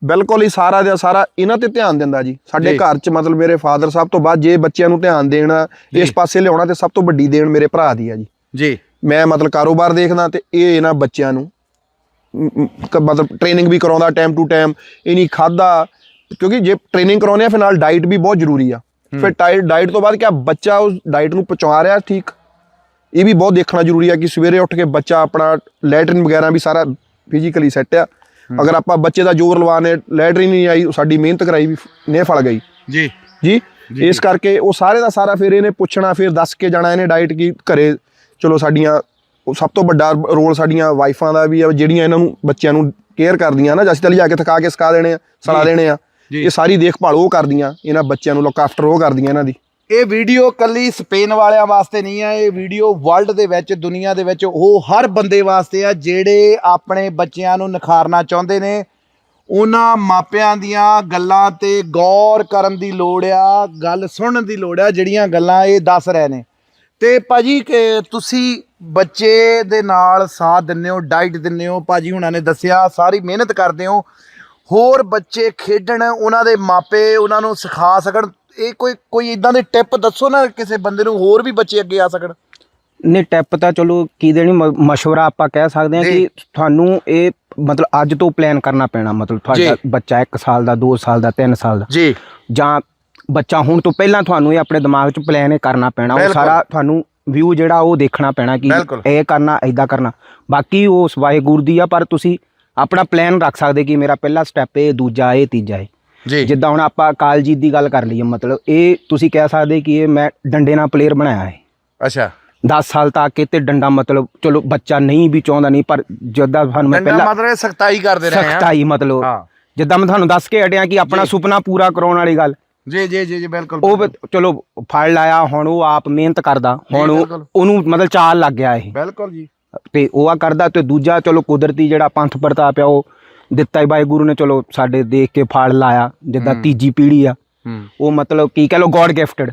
ਬਿਲਕੁਲ ਹੀ ਸਾਰਾ ਦਾ ਸਾਰਾ ਇਹਨਾਂ ਤੇ ਧਿਆਨ ਦਿੰਦਾ ਜੀ। ਸਾਡੇ। ਘਰ 'ਚ ਮਤਲਬ ਮੇਰੇ ਫਾਦਰ ਸਾਹਿਬ ਤੋਂ ਬਾਅਦ ਜੇ ਬੱਚਿਆਂ ਨੂੰ ਧਿਆਨ ਦੇਣਾ ਇਸ ਪਾਸੇ ਲਿਆਉਣਾ ਤੇ ਸਭ ਤੋਂ ਵੱਡੀ ਦੇਣ ਮੇਰੇ ਭਰਾ ਦੀ ਆ ਜੀ। ਜੀ। ਮੈਂ ਮਤਲਬ ਕਾਰੋਬਾਰ ਦੇਖਦਾ ਤੇ ਇਹ ਇਹਨਾਂ ਬੱਚਿਆਂ ਨੂੰ ਕ- ਮਤਲਬ ਟ੍ਰੇਨਿੰਗ ਵੀ ਕਰਾਉਂਦਾ ਟਾਈਮ ਟੂ ਟਾਈਮ ਇਨੀ ਖਾਦਾ ਕਿਉਂਕਿ ਜੇ ਟ੍ਰੇਨਿੰਗ ਕਰਾਉਂਦੇ ਆ ਫਿਰ ਨਾਲ ਡਾਈਟ ਵੀ ਬਹੁਤ ਜ਼ਰੂਰੀ ਆ। ਫਿਰ ਡਾਈਟ ਡਾਈਟ ਤੋਂ ਬਾਅਦ ਕਿਆ ਬੱਚਾ ਉਸ ਡਾਈਟ ਨੂੰ ਪਹੁੰਚਾ ਰਿਹਾ ਠੀਕ? ਇਹ ਵੀ ਬਹੁਤ ਦੇਖਣਾ ਜ਼ਰੂਰੀ ਆ ਕਿ ਸਵੇਰੇ ਉੱਠ ਕੇ ਬੱਚਾ ਆਪਣਾ ਲੈਟਰਿਨ ਵਗੈਰਾ ਵੀ ਸਾਰਾ ਫਿਜ਼ੀਕਲੀ ਸੈੱਟ ਆ। ਅਗਰ ਆਪਾਂ ਬੱਚੇ ਦਾ ਜ਼ੋਰ ਲਵਾਣੇ ਲੈਟਰਿਨ ਨਹੀਂ ਆਈ ਸਾਡੀ ਮਿਹਨਤ ਕਰਾਈ ਵੀ ਨੇ ਫਲ ਗਈ। ਜੀ। ਜੀ? ਇਸ ਕਰਕੇ ਉਹ ਸਾਰੇ ਦਾ ਸਾਰਾ ਫਿਰ ਇਹਨੇ ਪੁੱਛਣਾ ਫਿਰ ਦੱਸ ਕੇ ਜਾਣਾ ਇਹਨੇ ਡਾਈਟ ਕੀ ਘਰੇ ਚਲੋ ਸਾਡੀਆਂ ਉਹ ਸਭ ਤੋਂ ਵੱਡਾ ਰੋਲ ਸਾਡੀਆਂ ਵਾਈਫਾਂ ਦਾ ਵੀ ਆ ਜਿਹੜੀਆਂ ਇਹਨਾਂ ਨੂੰ ਬੱਚਿਆਂ ਨੂੰ ਕੇਅਰ ਕਰਦੀਆਂ ਨਾ ਅਸੀਂ ਤਾਂ ਲਿਜਾ ਕੇ ਥਕਾ ਕੇ ਸਿਖਾ ਦੇਣੇ ਆ ਸਲਾ ਜੀ। ਦੇਣੇ ਆ ਜੀ। ਇਹ ਸਾਰੀ ਦੇਖਭਾਲ ਉਹ ਕਰਦੀਆਂ ਇਹਨਾਂ ਬੱਚਿਆਂ ਨੂੰ ਲੁੱਕ ਆਫਟਰ ਉਹ ਕਰਦੀਆਂ ਇਹਨਾਂ ਦੀ ਇਹ ਵੀਡੀਓ ਕੱਲੀ ਸਪੇਨ ਵਾਲਿਆਂ ਵਾਸਤੇ ਨਹੀਂ ਆ ਇਹ ਵੀਡੀਓ ਵਰਲਡ ਦੇ ਵਿੱਚ ਦੁਨੀਆ ਦੇ ਵਿੱਚ ਉਹ ਹਰ ਬੰਦੇ ਵਾਸਤੇ ਆ ਜਿਹੜੇ ਆਪਣੇ ਬੱਚਿਆਂ ਨੂੰ ਨਿਖਾਰਨਾ ਚਾਹੁੰਦੇ ਨੇ ਉਹਨਾਂ ਮਾਪਿਆਂ ਦੀਆਂ ਗੱਲਾਂ ਤੇ ਗੌਰ ਕਰਨ ਦੀ ਲੋੜ ਆ ਗੱਲ ਸੁਣਨ ਦੀ ਲੋੜ ਆ ਜਿਹੜੀਆਂ ਗੱਲਾਂ ਇਹ ਦੱਸ ਰਹੇ ਨੇ ਤੇ ਭਾਜੀ ਕਿ ਤੁਸੀਂ ਬੱਚੇ ਦੇ ਨਾਲ ਸਾਥ ਦਿੰਦੇ ਹੋ ਡਾਈਟ ਦਿੰਦੇ ਹੋ ਭਾਜੀ ਹੁਣਾਂ ਨੇ ਦੱਸਿਆ ਸਾਰੀ ਮਿਹਨਤ ਕਰਦੇ ਹੋ। ਹੋਰ ਬੱਚੇ ਖੇਡਣ ਉਹਨਾਂ ਦੇ ਮਾਪੇ ਉਹਨਾਂ ਨੂੰ ਸਿਖਾ ਸਕਣ। ਇਹ ਕੋਈ ਕੋਈ ਇਦਾਂ ਦੇ ਟਿਪ ਦੱਸੋ ਨਾ ਕਿਸੇ ਬੰਦੇ ਨੂੰ ਹੋਰ ਵੀ ਬੱਚੇ ਅੱਗੇ ਆ ਸਕਣ। ਨੇ ਟਿਪ ਤਾਂ ਚਲੋ ਕੀ ਦੇਣੀ ਮਸ਼ਵਰਾ ਆਪਾਂ ਕਹਿ ਸਕਦੇ ਹਾਂ। ਕਿ ਤੁਹਾਨੂੰ ਇਹ ਮਤਲਬ ਅੱਜ ਤੋਂ ਪਲਾਨ ਕਰਨਾ ਪੈਣਾ ਮਤਲਬ ਤੁਹਾਡਾ। ਬੱਚਾ 1 ਸਾਲ ਦਾ 2 ਸਾਲ ਦਾ 3 ਸਾਲ ਦਾ। ਜੀ। ਜਾਂ ਬੱਚਾ ਹੋਣ ਤੋਂ ਪਹਿਲਾਂ ਤੁਹਾਨੂੰ ਇਹ ਆਪਣੇ ਦਿਮਾਗ 'ਚ ਪਲਾਨ ਇਹ ਕਰਨਾ ਪੈਣਾ ਉਹ ਬਿਲਕੁਲ। ਸਾਰਾ ਤੁਹਾਨੂੰ ਵਿਊ ਜਿਹੜਾ ਉਹ ਦੇਖਣਾ ਪੈਣਾ ਕਿ ਬਿਲਕੁਲ। ਇਹ ਕਰਨਾ ਐਦਾਂ ਕਰਨਾ। ਬਾਕੀ ਉਸ ਵਾਹਿਗੁਰੂ ਦੀ ਆ ਪਰ ਤੁਸੀਂ ਆਪਣਾ ਪਲਾਨ ਰੱਖ ਸਕਦੇ ਕਿ ਮੇਰਾ ਪਹਿਲਾ ਸਟੈਪ ਇਹ ਦੂਜਾ ਇਹ ਤੀਜਾ ਇਹ। ਜੀ। ਜਿੱਦਾਂ ਹੁਣ ਆਪਾਂ ਕਾਲਜੀਤ ਦੀ ਗੱਲ ਕਰ ਲਈਏ ਮਤਲਬ ਇਹ ਤੁਸੀਂ ਕਹਿ ਸਕਦੇ ਕਿ ਇਹ ਮੈਂ ਡੰਡੇ ਨਾਲ ਪਲੇਅਰ ਬਣਾਇਆ ਹੈ ਅੱਛਾ। 10 ਸਾਲ ਤੱਕ ਇਹ ਤੇ ਡੰਡਾ ਮਤਲਬ ਚਲੋ ਬੱਚਾ ਨਹੀਂ ਵੀ ਚਾਹੁੰਦਾ ਨਹੀਂ ਪਰ ਜਿੱਦਾਂ ਤੁਹਾਨੂੰ ਮੈਂ ਪਹਿਲਾਂ ਮਤਲਬ ਸਖਤਾਈ ਕਰਦੇ ਰਹੇ ਆ। ਸਖਤਾਈ ਮਤਲਬ। ਹਾਂ। ਜਿੱਦਾਂ ਮੈਂ ਤੁਹਾਨੂੰ ਦੱਸ ਕੇ ਹਟਿਆ ਕਿ ਆਪਣਾ। ਸੁਪਨਾ ਪੂਰਾ ਕਰਾਉਣ ਵਾਲੀ ਗੱਲ ਜੀ ਜੀ ਜੀ ਜੀ ਬਿਲਕੁਲ ਉਹ ਵੀ ਚਲੋ ਫੜ ਲਾਇਆ ਹੁਣ ਉਹ ਆਪ ਮਿਹਨਤ ਕਰਦਾ। ਹੁਣ ਉਹ- ਬਿਲਕੁਲ। ਉਹਨੂੰ ਮਤਲਬ ਚਾਲ ਲੱਗ ਗਿਆ ਇਹ। ਬਿਲਕੁਲ ਜੀ। ਤੇ ਉਹ ਆ ਕਰਦਾ ਤੇ ਦੂਜਾ ਚਲੋ ਕੁਦਰਤੀ ਜਿਹੜਾ ਪੰਥ ਪ੍ਰਤਾਪ ਆ ਉਹ ਦਿੱਤਾ ਹੀ ਵਾਹਿਗੁਰੂ ਨੇ ਚਲੋ ਸਾਡੇ ਦੇਖ ਕੇ ਫਲ ਲਾਇਆ ਜਿੱਦਾਂ ਹੂੰ। ਤੀਜੀ ਪੀੜ੍ਹੀ ਆ। ਹੂੰ। ਉਹ ਮਤਲਬ ਕੀ ਕਹ ਲੋ ਗੋਡ ਗਿਫਟਡ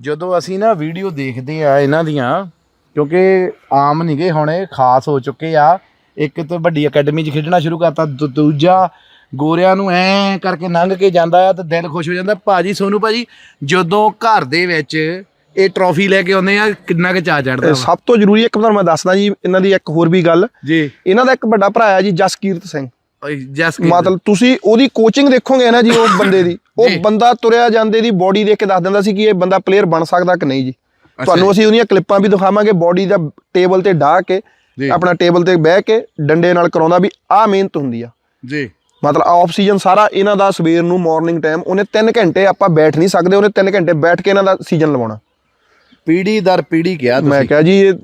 ਜਦੋਂ ਅਸੀਂ ਨਾ ਵੀਡੀਓ ਦੇਖਦੇ ਆ ਇਹਨਾਂ ਦੀਆਂ ਕਿਉਂਕਿ ਆਮ ਨਹੀਂਗੇ ਹੁਣ ਇਹ ਖਾਸ ਹੋ ਚੁੱਕੇ ਆ। ਇੱਕ ਤਾਂ ਵੱਡੀ ਅਕੈਡਮੀ 'ਚ ਖੇਡਣਾ ਸ਼ੁਰੂ ਕਰਤਾ ਦੂ- ਦੂਜਾ ਗੋਰਿਆਂ ਨੂੰ ਐ ਕਰਕੇ ਲੰਘ ਕੇ ਜਾਂਦਾ ਆ ਤੇ ਦਿਲ ਖੁਸ਼ ਹੋ ਜਾਂਦਾ। ਭਾਜੀ ਸੋਨੂ ਭਾਜੀ ਜਦੋਂ ਘਰ ਦੇ ਵਿੱਚ ਇਹ ਟਰੋਫੀ ਲੈ ਕੇ ਆਉਂਦੇ ਆ ਕਿੰਨਾ ਕੁ ਚਾਹ ਚੜਦਾ ਸਭ ਤੋਂ ਜ਼ਰੂਰੀ ਇੱਕ ਤੁਹਾਨੂੰ ਮੈਂ ਦੱਸਦਾ ਜੀ ਇਹਨਾਂ ਦੀ ਇੱਕ ਹੋਰ ਵੀ ਗੱਲ। ਜੀ। ਇਹਨਾਂ ਦਾ ਇੱਕ ਵੱਡਾ ਭਰਾ ਹੈ ਜੀ ਜਸਕੀਰਤ ਸਿੰਘ। ਜਸ ਮਤਲਬ ਤੁਸੀਂ ਉਹਦੀ ਕੋਚਿੰਗ ਦੇਖੋਗੇ ਨਾ ਜੀ ਉਹ ਬੰਦੇ ਦੀ। ਉਹ ਬੰਦਾ ਤੁਰਿਆ ਜਾਂਦੇ ਦੀ ਬੋਡੀ ਦੇਖ ਕੇ ਦੱਸ ਦਿੰਦਾ ਸੀ ਕਿ ਇਹ ਬੰਦਾ ਪਲੇਅਰ ਬਣ ਸਕਦਾ ਕਿ ਨਹੀਂ ਜੀ। ਤੁਹਾਨੂੰ ਅਸੀਂ ਉਹਦੀਆਂ ਕਲਿੱਪਾਂ ਵੀ ਦਿਖਾਵਾਂਗੇ ਬੋਡੀ ਦਾ ਟੇਬਲ ਤੇ ਢਾ ਕੇ। ਆਪਣਾ ਟੇਬਲ ਤੇ ਬਹਿ ਕੇ ਡੰਡੇ ਨਾਲ ਕਰਾਉਂਦਾ ਵੀ ਆਹ ਮਿਹਨਤ ਹੁੰਦੀ ਆ। ਜੀ। ਮਤਲਬ ਆਫ ਸੀਜ਼ਨ ਸਾਰਾ ਇਹਨਾਂ ਦਾ ਸਵੇਰ ਨੂੰ ਮਾਰਨਿੰਗ ਟਾਈਮ ਉਹਨੇ 3 ਘੰਟੇ ਆਪਾਂ ਬੈਠ ਨਹੀਂ ਸਕਦੇ ਉਹਨੇ 3 ਘੰਟੇ ਬੈਠ ਕੇ ਇਹਨਾਂ ਦਾ ਸੀਜ਼ਨ ਲਵਾਉਣਾ। ਪੀੜੀ ਦਰ ਪੀੜੀ ਕਿਹਾ ਮੈਂ ਤੁਸੀਂ ਕਿਹਾ ਜੀ ਇਹ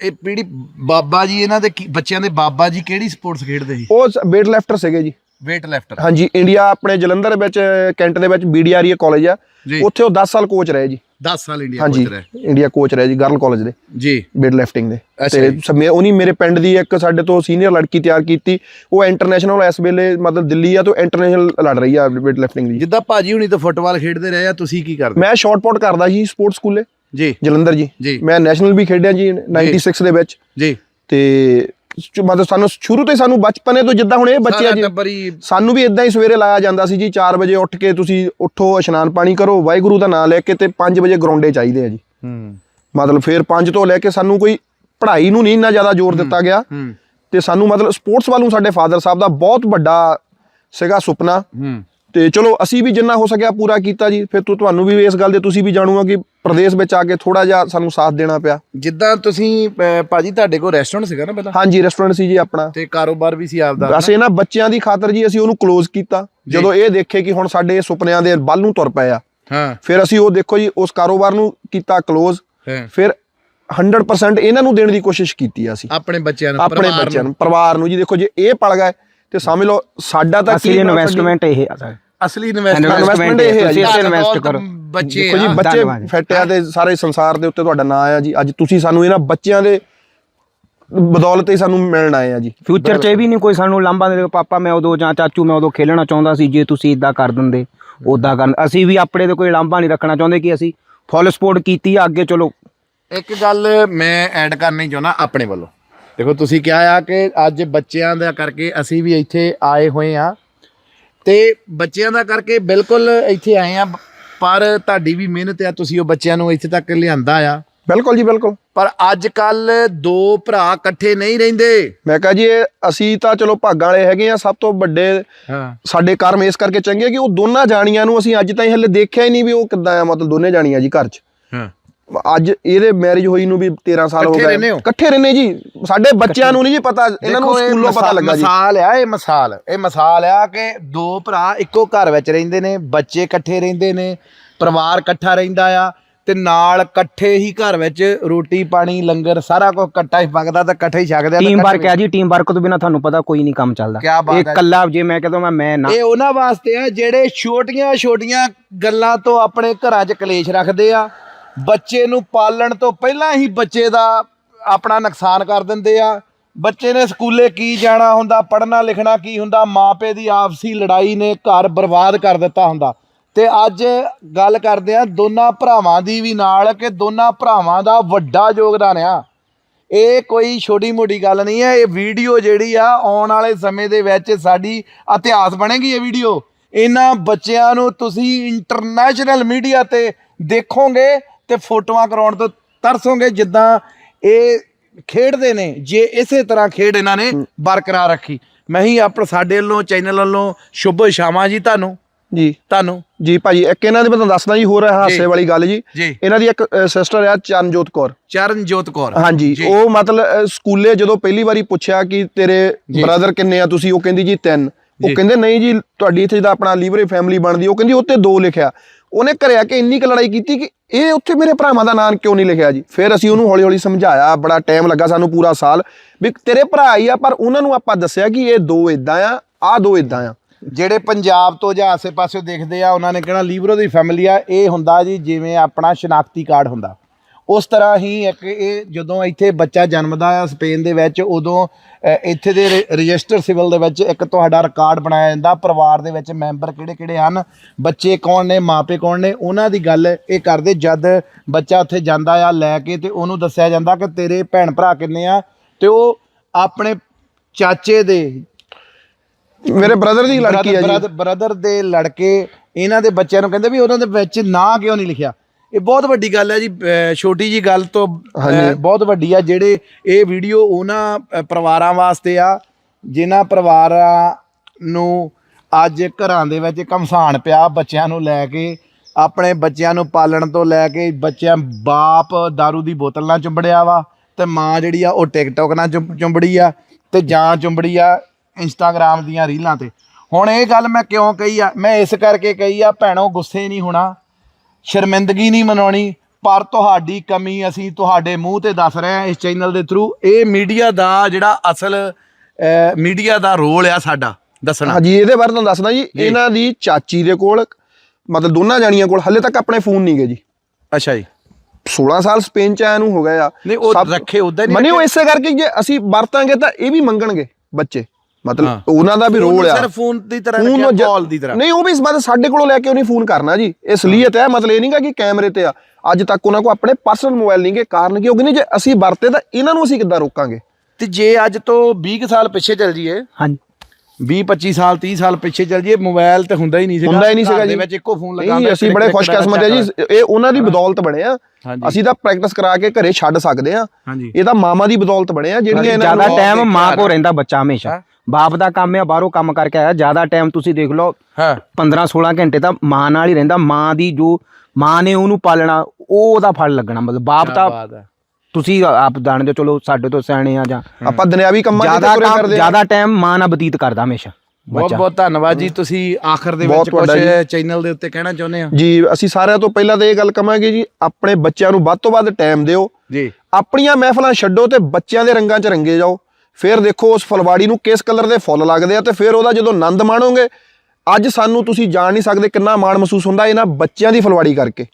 ਇਹ ਪੀੜੀ ਬਾਬਾ ਜੀ ਇਹਨਾਂ ਦੇ ਬੱਚਿਆਂ ਦੇ ਬਾਬਾ ਜੀ ਕਿਹੜੀ ਸਪੋਰਟਸ ਖੇਡਦੇ ਸੀ? ਉਹ ਵੇਟ ਲਿਫਟਰ ਸੀਗੇ ਜੀ। ਵੇਟ ਲਿਫਟਰ ਹਾਂਜੀ ਇੰਡੀਆ ਆਪਣੇ ਜਲੰਧਰ ਵਿੱਚ ਕੈਂਟ ਦੇ ਵਿੱਚ ਬੀਡੀਆਰਏ ਕਾਲਜ ਆ। ਜੀ। ਉੱਥੇ ਉਹ 10 ਸਾਲ ਕੋਚ ਰਹੇ ਜੀ। 10 ਸਾਲ ਇੰਡੀਆ ਕੋਚ ਰਹੇ। ਇੰਡੀਆ ਕੋਚ ਰਹੇ ਜੀ ਗਰਲ ਕਾਲਜ ਦੇ ਜੀ। ਵੇਟ ਲਿਫਟਿੰਗ ਦੇ। ਤੇ। ਸਮੇਂ ਉਹਨੀ ਮੇਰੇ ਪਿੰਡ ਦੀ ਇੱਕ ਸਾਡੇ ਤੋਂ ਸੀਨੀਅਰ ਲੜਕੀ ਤਿਆਰ ਕੀਤੀ ਉਹ ਇੰਟਰਨੈਸ਼ਨਲ ਇਸ ਵੇਲੇ ਮਤਲਬ ਦਿੱਲੀ ਆ ਤੋਂ ਇੰਟਰਨੈਸ਼ਨਲ ਲੜ ਰਹੀ ਆ ਵੇਟ ਲਿਫਟਿੰਗ ਦੀ। ਜਿੱਦਾਂ ਭਾਜੀ ਹੁਣੀ ਤਾਂ ਫੁੱਟਬਾਲ ਖੇਡਦੇ ਰਹੇ ਆ ਤੁਸੀਂ ਕੀ ਕਰਦੇ? ਮੈਂ ਸ਼ਾਰਟ ਪੁੱਟ ਕਰਦਾ ਜੀ ਸਪੋਰਟਸ ਸਕੂਲੇ। ਜੀ। ਜਲੰਧਰ ਜੀ। ਮੈਂ ਨੈਸ਼ਨਲ ਵੀ ਖੇਡਿਆ ਜੀ 96 ਦੇ ਵਿੱਚ। ਜੀ। ਤੇ ਮਤਲਬ ਸਾਨੂੰ ਸ਼ੁਰੂ ਤੋਂ ਹੀ ਸਾਨੂੰ ਬਚਪਨੇ ਤੋਂ ਜਿੱਦਾਂ ਹੁਣ ਇਹ ਬੱਚੇ ਆ ਜੀ ਸਾਨੂੰ ਵੀ ਇਦਾਂ ਹੀ ਸਵੇਰੇ ਲਾਇਆ ਜਾਂਦਾ ਸੀ ਜੀ 4 ਵਜੇ ਉੱਠ ਕੇ ਤੁਸੀਂ ਉੱਠੋ ਇਸ਼ਨਾਨ ਪਾਣੀ ਕਰੋ ਵਾਹਿਗੁਰੂ ਦਾ ਨਾਮ ਲੈ ਕੇ ਤੇ 5 ਵਜੇ ਗਰਾਉਂਡੇ ਚਾਹੀਦੇ ਆ ਜੀ। ਹੂੰ। ਮਤਲਬ ਫਿਰ 5 ਤੋਂ ਲੈ ਕੇ ਸਾਨੂੰ ਕੋਈ ਪੜ੍ਹਾਈ ਨੂੰ ਨਹੀਂ ਇੰਨਾ ਜ਼ਿਆਦਾ ਜ਼ੋਰ ਦਿੱਤਾ ਗਿਆ। ਹੂੰ। ਤੇ ਸਾਨੂੰ ਮਤਲਬ ਸਪੋਰਟਸ ਵੱਲੋਂ ਸਾਡੇ ਫਾਦਰ ਸਾਹਿਬ ਦਾ ਬਹੁਤ ਵੱਡਾ ਸੀਗਾ ਸੁਪਨਾ। ਹੂੰ। ਤੇ ਚਲੋ ਅਸੀਂ ਵੀ ਜਿੰਨਾ ਹੋ ਸਕਿਆ ਪੂਰਾ ਕੀਤਾ ਜੀ। ਫਿਰ ਤੋਂ ਤੁਹਾਨੂੰ ਵੀ ਇਸ ਗੱਲ ਦੇ ਤੁਸੀਂ ਵੀ ਜਾਣੂਗਾ ਕਿ ਪ੍ਰਦੇਸ਼ ਵਿੱਚ ਆ ਕੇ ਥੋੜਾ ਜਿਹਾ ਸਾਨੂੰ ਸਾਥ ਦੇਣਾ ਪਿਆ। ਜਿੱਦਾਂ ਤੁਸੀਂ ਅਹ, ਭਾਜੀ ਤੁਹਾਡੇ ਕੋਲ ਰੈਸਟੋਰੈਂਟ ਸੀਗਾ ਨਾ ਪਹਿਲਾਂ? ਹਾਂਜੀ ਰੈਸਟੋਰੈਂਟ ਸੀ ਜੀ ਆਪਣਾ। ਤੇ ਕਾਰੋਬਾਰ ਵੀ ਸੀ ਆਪਦਾ ਬਸ ਇਹਨਾਂ ਬੱਚਿਆਂ ਦੀ ਖਾਤਰ ਜੀ ਅਸੀਂ ਉਹਨੂੰ ਕਲੋਜ਼ ਕੀਤਾ। ਜੀ। ਜਦੋਂ ਇਹ ਦੇਖੇ ਕਿ ਹੁਣ ਸਾਡੇ ਸੁਪਨਿਆਂ ਦੇ ਵੱਲ ਨੂੰ ਤੁਰ ਪਏ ਆ। ਹਾਂ। ਫਿਰ ਅਸੀਂ ਉਹ ਦੇਖੋ ਜੀ ਉਸ ਕਾਰੋਬਾਰ ਨੂੰ ਕੀਤਾ ਕਲੋਜ਼ ਹਾਂ। ਫਿਰ 100% ਇਹਨਾਂ ਨੂੰ ਦੇਣ ਦੀ ਕੋਸ਼ਿਸ਼ ਕੀਤੀ ਆ ਅਸੀਂ। ਆਪਣੇ ਬੱਚਿਆਂ ਨੂੰ ਆਪਣੇ ਪਰਿਵਾਰ ਬੱਚਿਆਂ ਨੂੰ ਪਰਿਵਾਰ ਨੂੰ ਜੀ। ਦੇਖੋ ਜੇ ਇਹ ਪਲ ਗਏ ਤੇ ਸਮਝ ਲਓ ਸਾਡਾ ਤਾਂ ਅਸਲੀ ਕੀ? ਇਨਵੈਸਟਮੈਂਟ ਇਹ ਆ ਸਰ। ਅਸਲੀ ਇਨਵੈਸਟਮੈਂਟ ਇਹ ਹੈ ਜੀ। ਤੁਸੀਂ ਇਨਵੈਸਟ ਕਰੋ। ਬੱਚੇ ਦੇਖੋ ਜੀ। ਬੱਚੇ ਧੰਨਵਾਦ। ਫਿੱਟ ਆ ਤੇ ਸਾਰੇ ਸੰਸਾਰ ਦੇ ਉੱਤੇ ਤੁਹਾਡਾ ਨਾਂ ਆ ਜੀ। ਅੱਜ ਤੁਸੀਂ ਸਾਨੂੰ ਇਹਨਾਂ ਬੱਚਿਆਂ ਦੇ ਬਦੌਲਤ ਹੀ ਸਾਨੂੰ ਮਿਲਣ ਆਏ ਆ ਜੀ। ਫਿਊਚਰ 'ਚ ਇਹ ਵੀ ਨਹੀਂ ਕੋਈ ਸਾਨੂੰ ਲਾਂਭਾ ਦੇ ਪਾਪਾ ਮੈਂ ਉਦੋਂ ਜਾਂ ਚਾਚੂ ਮੈਂ ਉਦੋਂ ਖੇਲਣਾ ਚਾਹੁੰਦਾ ਸੀ ਜੇ ਤੁਸੀਂ ਇਦਾਂ ਕਰ ਦਿੰਦੇ ਉਦਾਂ ਕਰਨ। ਅਸੀਂ ਵੀ ਆਪਣੇ ਤੇ ਕੋਈ ਲਾਂਭਾ ਨਹੀਂ ਰੱਖਣਾ ਚਾਹੁੰਦੇ ਕਿ ਅਸੀਂ ਫੁੱਲ ਸਪੋਰਟ ਕੀਤੀ ਆ ਅੱਗੇ ਚਲੋ। ਇੱਕ ਗੱਲ ਮੈਂ ਐਡ ਕਰਨੀ ਚਾਹੁੰਦਾ ਆਪਣੇ ਵੱਲੋਂ। ਦੇਖੋ ਤੁਸੀਂ ਕਿਹਾ ਆ ਕਿ ਅੱਜ ਬੱਚਿਆਂ ਦਾ ਕਰਕੇ ਅਸੀਂ ਵੀ ਇੱਥੇ ਆਏ ਹੋਏ ਆ। ਤੇ ਬੱਚਿਆਂ ਦਾ ਕਰਕੇ ਬਿਲਕੁਲ ਇੱਥੇ ਆਏ ਆ ਪਰ ਤੁਹਾਡੀ ਵੀ ਮਿਹਨਤ ਆ ਤੁਸੀਂ ਉਹ ਬੱਚਿਆਂ ਨੂੰ ਇੱਥੇ ਤੱਕ ਲਿਆਂਦਾ ਆ। ਬਿਲਕੁਲ ਜੀ ਬਿਲਕੁਲ। ਪਰ ਅੱਜ ਕੱਲ ਦੋ ਭਰਾ ਇਕੱਠੇ ਨਹੀਂ ਰਹਿੰਦੇ। ਮੈਂ ਕਹਾਂ ਜੀ ਇਹ ਅਸੀਂ ਤਾਂ ਚਲੋ ਭਾਗਾਂ ਵਾਲੇ ਹੈਗੇ ਆ ਸਭ ਤੋਂ ਵੱਡੇ ਹਾਂ। ਸਾਡੇ ਕਰਮ ਇਸ ਕਰਕੇ ਚੰਗੇ ਕਿ ਉਹ ਦੋਨਾਂ ਜਾਣੀਆਂ ਨੂੰ ਅਸੀਂ ਅੱਜ ਤਾਈਂ ਹਲੇ ਦੇਖਿਆ ਹੀ ਨਹੀਂ ਵੀ ਉਹ ਕਿੱਦਾਂ ਆ ਮਤਲਬ ਦੋਨੇ ਜਾਣੀਆਂ ਜੀ ਘਰ 'ਚ। ਹਾਂ। ਅੱਜ ਇਹਦੇ ਮੈਰਿਜ ਹੋਈ ਨੂੰ ਵੀ 13 ਸਾਲ ਹੋ ਇਕੱਠੇ ਗਏ? ਇਕੱਠੇ ਰਹਿੰਦੇ ਜੀ। ਸਾਡੇ ਬੱਚਿਆਂ ਨੂੰ ਨਹੀਂ ਜੀ ਪਤਾ। ਇਹਨਾਂ ਨੂੰ ਸਕੂਲੋਂ ਪਤਾ ਲੱਗਾ ਜੀ। ਮਿਸਾਲ ਆ ਇਹ ਮਿਸਾਲ। ਇਹ ਮਿਸਾਲ ਆ ਕਿ ਦੋ ਭਰਾ ਇੱਕੋ ਘਰ ਵਿੱਚ ਰਹਿੰਦੇ ਨੇ ਬੱਚੇ ਇਕੱਠੇ ਰਹਿੰਦੇ ਨੇ ਪਰਿਵਾਰ ਇਕੱਠਾ ਰਹਿੰਦਾ ਆ ਤੇ ਨਾਲ ਇਕੱਠੇ ਹੀ ਘਰ ਵਿੱਚ ਰੋਟੀ ਪਾਣੀ ਲੰਗਰ ਸਾਰਾ ਕੁਝ ਇਕੱਠਾ ਹੀ ਪੱਕਦਾ ਤੇ ਇਕੱਠੇ ਹੀ ਛਕਦੇ ਆ ਟੀਮ ਵਰਕ ਹੈ ਜੀ ਟੀਮ ਵਰਕ ਤੋਂ ਬਿਨਾ ਤੁਹਾਨੂੰ ਪਤਾ ਕੋਈ ਨਹੀਂ ਕੰਮ ਚੱਲਦਾ। ਇਹ ਹੈ। ਇਕੱਲਾ ਜੇ ਮੈਂ ਕਹਦਾ ਮੈਂ ਮੈਂ ਨਾ ਇਹ ਉਹਨਾਂ ਵਾਸਤੇ ਆ ਜਿਹੜੇ ਛੋਟੀਆਂ ਛੋਟੀਆਂ ਗੱਲਾਂ ਤੋਂ ਆਪਣੇ ਘਰਾਂ 'ਚ ਕਲੇਸ਼ ਰੱਖਦੇ ਆ। ਬੱਚੇ ਨੂੰ ਪਾਲਣ ਤੋਂ ਪਹਿਲਾਂ ਹੀ ਬੱਚੇ ਦਾ ਆਪਣਾ ਨੁਕਸਾਨ ਕਰ ਦਿੰਦੇ ਆ। ਬੱਚੇ ਨੇ ਸਕੂਲੇ ਕੀ ਜਾਣਾ ਹੁੰਦਾ, ਪੜ੍ਹਨਾ ਲਿਖਣਾ ਕੀ ਹੁੰਦਾ ਮਾਪੇ ਦੀ ਆਪਸੀ ਲੜਾਈ ਨੇ ਘਰ ਬਰਬਾਦ ਕਰ ਦਿੱਤਾ ਹੁੰਦਾ। ਤੇ ਅੱਜ ਗੱਲ ਕਰਦੇ ਆ ਦੋਨਾਂ ਭਰਾਵਾਂ ਦੀ ਵੀ ਨਾਲ ਕਿ ਦੋਨਾਂ ਭਰਾਵਾਂ ਦਾ ਵੱਡਾ ਯੋਗਦਾਨ ਆ। ਇਹ ਕੋਈ ਛੋਟੀ ਮੋਟੀ ਗੱਲ ਨਹੀਂ ਹੈ, ਇਹ ਵੀਡੀਓ ਜਿਹੜੀ ਆ, ਆਉਣ ਵਾਲੇ ਸਮੇਂ ਦੇ ਵਿੱਚ ਸਾਡੀ ਇਤਿਹਾਸ ਬਣੇਗੀ ਇਹ ਵੀਡੀਓ। ਇਹਨਾਂ ਬੱਚਿਆਂ ਨੂੰ ਤੁਸੀਂ ਇੰਟਰਨੈਸ਼ਨਲ ਮੀਡੀਆ ਤੇ ਦੇਖੋਗੇ ਤੇ ਫੋਟੋਆਂ ਕਰਾਉਣ ਤੋਂ ਤਰਸੋਗੇ ਜਿੱਦਾਂ ਇਹ ਖੇਡਦੇ ਨੇ ਜੇ ਇਸੇ ਤਰ੍ਹਾਂ ਖੇਡ ਇਹਨਾਂ ਨੇ ਬਰਕਰਾਰ ਰੱਖੀ। ਮੈਂ ਹੀ ਆਪ ਸਾਡੇ ਵੱਲੋਂ ਚੈਨਲ ਵੱਲੋਂ ਸ਼ੁਭ ਸ਼ਾਮਾਂ ਜੀ ਤੁਹਾਨੂੰ। ਜੀ। ਤੁਹਾਨੂੰ। ਜੀ ਭਾਜੀ ਇੱਕ ਇਹਨਾਂ ਦੇ ਮੈਂ ਤੁਹਾਨੂੰ ਦੱਸਦਾ ਜੀ ਹੋਰ ਹਾਸੇ ਵਾਲੀ ਗੱਲ ਜੀ। ਇਹਨਾਂ ਦੀ ਇੱਕ ਸਿਸਟਰ ਆ ਚਰਨਜੋਤ ਕੌਰ। ਚਰਨਜੋਤ ਕੌਰ। ਹਾਂਜੀ। ਉਹ ਮਤਲਬ ਸਕੂਲੇ ਜਦੋਂ ਪਹਿਲੀ ਵਾਰੀ ਪੁੱਛਿਆ ਕਿ ਤੇਰੇ। ਬ੍ਰਦਰ ਕਿੰਨੇ ਆ ਤੁਸੀਂ ਉਹ ਕਹਿੰਦੀ ਜੀ ਤਿੰਨ। ਉਹ। ਕਹਿੰਦੇ ਨਹੀਂ ਜੀ ਤੁਹਾਡੀ ਇੱਥੇ ਜਿਹਦਾ ਆਪਣਾ ਲੀਵਰੇ ਫੈਮਿਲੀ ਬਣਦੀ ਉਹ ਕਹਿੰਦੀ ਉੱਤੇ ਦੋ ਲਿਖਿਆ। ਉਹਨੇ ਘਰੇ ਆ ਕੇ ਇੰਨੀ ਕੁ ਲੜਾਈ ਕੀਤੀ ਕਿ ਇਹ ਉੱਥੇ ਮੇਰੇ ਭਰਾਵਾਂ ਦਾ ਨਾਮ ਕਿਉਂ ਨਹੀਂ ਲਿਖਿਆ ਜੀ? ਫਿਰ ਅਸੀਂ ਉਹਨੂੰ ਹੌਲੀ ਹੌਲੀ ਸਮਝਾਇਆ, ਬੜਾ ਟਾਈਮ ਲੱਗਾ ਸਾਨੂੰ ਪੂਰਾ ਸਾਲ ਵੀ ਤੇਰੇ ਭਰਾ ਹੀ ਆ, ਪਰ ਉਹਨਾਂ ਨੂੰ ਆਪਾਂ ਦੱਸਿਆ ਕਿ ਇਹ ਦੋ ਇਦਾਂ ਆ ਆ ਦੋ ਇਦਾਂ ਆ। ਜਿਹੜੇ ਪੰਜਾਬ ਤੋਂ ਜਾਂ ਆਸੇ-ਪਾਸੇ ਦੇਖਦੇ ਆ, ਉਹਨਾਂ ਨੇ ਕਹਿਣਾ ਲੀਬਰੋ ਦੀ ਫੈਮਿਲੀ ਆ, ਇਹ ਹੁੰਦਾ ਜੀ ਜਿਵੇਂ ਆਪਣਾ ਸ਼ਨਾਖਤੀ ਕਾਰਡ ਹੁੰਦਾ। ਉਸ ਤਰ੍ਹਾਂ ਹੀ ਇੱਕ ਇਹ ਜਦੋਂ ਇੱਥੇ ਬੱਚਾ ਜਨਮਦਾ ਆ ਸਪੇਨ ਦੇ ਵਿੱਚ ਉਦੋਂ ਇੱਥੇ ਦੇ ਰਜਿਸਟਰ ਸਿਵਲ ਦੇ ਵਿੱਚ ਇੱਕ ਤੁਹਾਡਾ ਰਿਕਾਰਡ ਬਣਾਇਆ ਜਾਂਦਾ। ਪਰਿਵਾਰ ਦੇ ਵਿੱਚ ਮੈਂਬਰ ਕਿਹੜੇ ਕਿਹੜੇ ਹਨ? ਬੱਚੇ ਕੌਣ ਨੇ? ਮਾਪੇ ਕੌਣ ਨੇ? ਉਹਨਾਂ ਦੀ ਗੱਲ ਇਹ ਕਰਦੇ ਜਦ ਬੱਚਾ ਉੱਥੇ ਜਾਂਦਾ ਆ ਲੈ ਕੇ ਤੇ ਉਹਨੂੰ ਦੱਸਿਆ ਜਾਂਦਾ ਕਿ ਤੇਰੇ ਭੈਣ ਭਰਾ ਕਿੰਨੇ ਆ ਤੇ ਉਹ ਆਪਣੇ ਚਾਚੇ ਦੇ ਮੇਰੇ ਬ੍ਰਦਰ ਦੀ ਲੜਕੀ ਹੈ ਜੀ। ਬ੍ਰਦਰ ਦੇ ਲੜਕੇ ਇਹਨਾਂ ਦੇ ਬੱਚਿਆਂ ਨੂੰ ਕਹਿੰਦੇ ਵੀ ਉਹਨਾਂ ਦੇ ਵਿੱਚ ਨਾਂ ਕਿਉਂ ਨਹੀਂ ਲਿਖਿਆ? ਇਹ ਬਹੁਤ ਵੱਡੀ ਗੱਲ ਹੈ ਜੀ ਅਹ ਛੋਟੀ ਜੀ ਗੱਲ ਤੋਂ ਅਹ ਹਾਂਜੀ। ਬਹੁਤ ਵੱਡੀ ਆ ਜਿਹੜੇ ਇਹ ਵੀਡੀਓ ਉਹਨਾਂ ਅਹ ਪਰਿਵਾਰਾਂ ਵਾਸਤੇ ਆ ਜਿਨ੍ਹਾਂ ਪਰਿਵਾਰਾਂ ਨੂੰ ਅੱਜ ਘਰਾਂ ਦੇ ਵਿੱਚ ਕਮਸਾਨ ਪਿਆ ਬੱਚਿਆਂ ਨੂੰ ਲੈ ਕੇ ਆਪਣੇ ਬੱਚਿਆਂ ਨੂੰ ਪਾਲਣ ਤੋਂ ਲੈ ਕੇ ਬੱਚਿਆਂ ਬਾਪ दारू ਦੀ ਬੋਤਲ ਨਾਲ ਚੁੰਬੜਿਆ ਵਾ ਤੇ ਮਾਂ ਜਿਹੜੀ ਆ ਉਹ ਟਿਕਟੋਕ ਨਾਲ ਚੁੰਬ- ਚੁੰਬੜੀ ਆ ਤੇ ਜਾਂ ਚੁੰਬੜੀ ਆ ਇੰਸਟਾਗ੍ਰਾਮ ਦੀਆਂ ਰੀਲਾਂ ਤੇ। ਹੁਣ ਇਹ ਗੱਲ ਮੈਂ ਕਿਉਂ ਕਹੀ ਆ? ਮੈਂ ਇਸ ਕਰਕੇ ਕਹੀ ਆ ਭੈਣੋ ਗੁੱਸੇ ਨਹੀਂ ਹੋਣਾ। ਸ਼ਰਮਿੰਦਗੀ ਨਹੀਂ ਮਨਾਉਣੀ ਪਰ ਤੁਹਾਡੀ ਕਮੀ ਅਸੀਂ ਤੁਹਾਡੇ ਮੂੰਹ ਤੇ ਦੱਸ ਰਹੇ ਹਾਂ ਇਸ ਚੈਨਲ ਦੇ ਥਰੂ ਇਹ ਮੀਡੀਆ ਦਾ ਜਿਹੜਾ ਅਸਲ ਮੀਡੀਆ ਦਾ ਰੋਲ ਆ ਸਾਡਾ ਦੱਸਣਾ। ਹਾਂਜੀ ਇਹਦੇ ਬਾਰੇ ਤੁਹਾਨੂੰ ਦੱਸਦਾ ਜੀ ਇਹਨਾਂ ਦੀ ਚਾਚੀ ਦੇ ਕੋਲ ਮਤਲਬ ਦੋਨਾਂ ਜਾਣੀਆਂ ਕੋਲ ਹੱਲੇ ਤੱਕ ਆਪਣੇ ਫੋਨ ਨਹੀਂ ਗਏ ਜੀ। ਅੱਛਾ ਜੀ। 16 ਸਾਲ ਸਪੇਨ ਚ ਆਇਆ ਨੂੰ ਹੋ ਗਏ ਆ। ਨਹੀਂ, ਉਹ ਰੱਖੇ ਉੱਦਾਂ ਨਹੀਂ ਮਨੀ ਉਹ। ਇਸੇ ਕਰਕੇ ਜੇ ਅਸੀਂ ਵਰਤਾਂਗੇ ਤਾਂ ਇਹ ਵੀ ਮੰਗਣਗੇ ਬੱਚੇ। ਮਤਲਬ ਉਹਨਾਂ ਦਾ ਵੀ ਰੋਲ ਆ। ਸਿਰਫ ਫੋਨ ਦੀ ਤਰ੍ਹਾਂ ਫੋਨ ਰੱਖਿਆ ਨੂੰ ਜ- ਕਾਲ ਦੀ ਤਰ੍ਹਾਂ। ਨਹੀਂ ਉਹ ਵੀ ਇਸ ਬਾਤ ਸਾਡੇ ਕੋਲੋਂ ਲੈ ਕੇ ਉਹਨੇ ਫੋਨ ਕਰਨਾ ਜੀ। ਇਹ ਸਲੀਅਤ ਹੈ ਮਤਲਬ ਇਹ ਨਹੀਂਗਾ ਕਿ ਕੈਮਰੇ ਤੇ ਆ। ਅੱਜ ਤੱਕ ਉਹਨਾਂ ਕੋ ਆਪਣੇ ਪਰਸਨਲ ਮੋਬਾਈਲ ਨਹੀਂਗੇ ਕਾਰਨ ਕਿ? ਉਹ ਕਹਿੰਦੇ ਜੇ ਅਸੀਂ ਵਰਤੇ ਤਾਂ ਇਹਨਾਂ ਨੂੰ ਅਸੀਂ ਕਿੱਦਾਂ ਰੋਕਾਂਗੇ? ਤੇ ਜੇ ਅੱਜ ਤੋਂ 20 ਕੁ ਸਾਲ ਪਿੱਛੇ ਚੱਲ ਜਾਈਏ ਹਾਂਜੀ। 20 25 ਸਾਲ 30 ਸਾਲ ਪਿੱਛੇ ਚੱਲ ਜਾਈਏ ਮੋਬਾਈਲ ਤੇ ਹੁੰਦਾ ਹੀ ਨਹੀਂ ਸੀਗਾ। ਹੁੰਦਾ ਹੀ ਨਹੀਂ ਸੀਗਾ ਦੇ ਜੀ। ਵਿੱਚ ਇੱਕੋ ਫੋਨ ਨਹੀਂ ਲਗਾਉਂਦੇ ਅਸੀਂ ਬੜੇ ਖੁਸ਼ਕਿਸਮਤ ਹੈ ਜੀ। ਇਹ ਉਹਨਾਂ ਦੀ ਬਦੌਲਤ ਬਣੇ ਆ। ਅਸੀਂ ਤਾਂ ਪ੍ਰੈਕਟਿਸ ਕਰਾ ਕੇ ਘਰੇ ਛੱਡ ਸਕਦੇ ਆ। ਹਾਂਜੀ। ਇਹ ਤਾਂ ਮਾਮਾ ਦੀ ਬਦੌਲਤ ਬਣੇ ਆ ਜਿਹੜੀਆਂ ਇਹਨਾਂ ਜ਼ਿਆਦਾ ਨੂੰ ਟਾਈਮ ਮਾਂ ਕੋ ਰਹਿੰਦਾ ਬੱਚਾ ਹਮੇਸ਼ਾ। ਬਾਪ ਦਾ ਕੰਮ ਹੈ ਬਾਹਰੋਂ ਕੰਮ ਕਰਕੇ ਆਇਆ। ਜ਼ਿਆਦਾ ਟਾਈਮ ਤੁਸੀਂ ਦੇਖ ਲਓ ਹਾਂ। 15 16 ਘੰਟੇ ਤਾਂ ਮਾਂ ਨਾਲ ਹੀ ਰਹਿੰਦਾ। ਮਾਂ ਦੀ ਜੋ ਮਾਂ ਨੇ ਉਹਨੂੰ ਪਾਲਣਾ ਉਹ ਉਹਦਾ ਫਲ ਲੱਗਣਾ। ਮਤਲਬ ਬਾਪ ਤਾਂ ਤੁਸੀਂ ਆਪ ਜਾਣਦੇ ਹੋ, ਚਲੋ ਸਾਡੇ ਤੋਂ ਸਿਆਣੇ ਆ ਜਾਂ ਆਪਾਂ ਦੁਨਿਆਵੀ ਕੰਮਾਂ 'ਚ ਜ਼ਿਆਦਾ ਕੰਮ ਆ। ਜ਼ਿਆਦਾ ਟਾਈਮ ਮਾਂ ਨਾਲ ਬਤੀਤ ਕਰਦਾ ਹਮੇਸ਼ਾ ਬਹੁਤ ਬਹੁਤ ਧੰਨਵਾਦ ਜੀ। ਤੁਸੀਂ ਆਖਰ ਦੇ ਵਿੱਚ ਕੁਝ ਚੈਨਲ ਦੇ ਉੱਤੇ ਕਹਿਣਾ ਚਾਹੁੰਦੇ ਆ ਜੀ ਅਸੀਂ ਸਾਰਿਆਂ ਤੋਂ ਪਹਿਲਾਂ ਤਾਂ ਇਹ ਗੱਲ ਕਵਾਂਗੇ ਜੀ ਆਪਣੇ ਬੱਚਿਆਂ ਨੂੰ ਵੱਧ ਤੋਂ ਵੱਧ ਟਾਈਮ ਦਿਓ। ਜੀ। ਆਪਣੀਆਂ ਮਹਿਫਲਾਂ ਛੱਡੋ ਤੇ ਬੱਚਿਆਂ ਦੇ ਰੰਗਾਂ 'ਚ ਰੰਗੇ ਜਾਓ। ਫਿਰ ਦੇਖੋ ਉਸ ਫਲਵਾੜੀ ਨੂੰ ਕਿਸ ਕਲਰ ਦੇ ਫੁੱਲ ਲੱਗਦੇ ਆ ਤੇ ਫਿਰ ਉਹਦਾ ਜਦੋਂ ਆਨੰਦ ਮਾਣੋਗੇ, ਅੱਜ ਸਾਨੂੰ ਤੁਸੀਂ ਜਾਣ ਨਹੀਂ ਸਕਦੇ ਕਿੰਨਾ ਮਾਣ ਮਹਿਸੂਸ ਹੁੰਦਾ ਇਹਨਾਂ ਬੱਚਿਆਂ ਦੀ ਫਲਵਾੜੀ ਕਰਕੇ।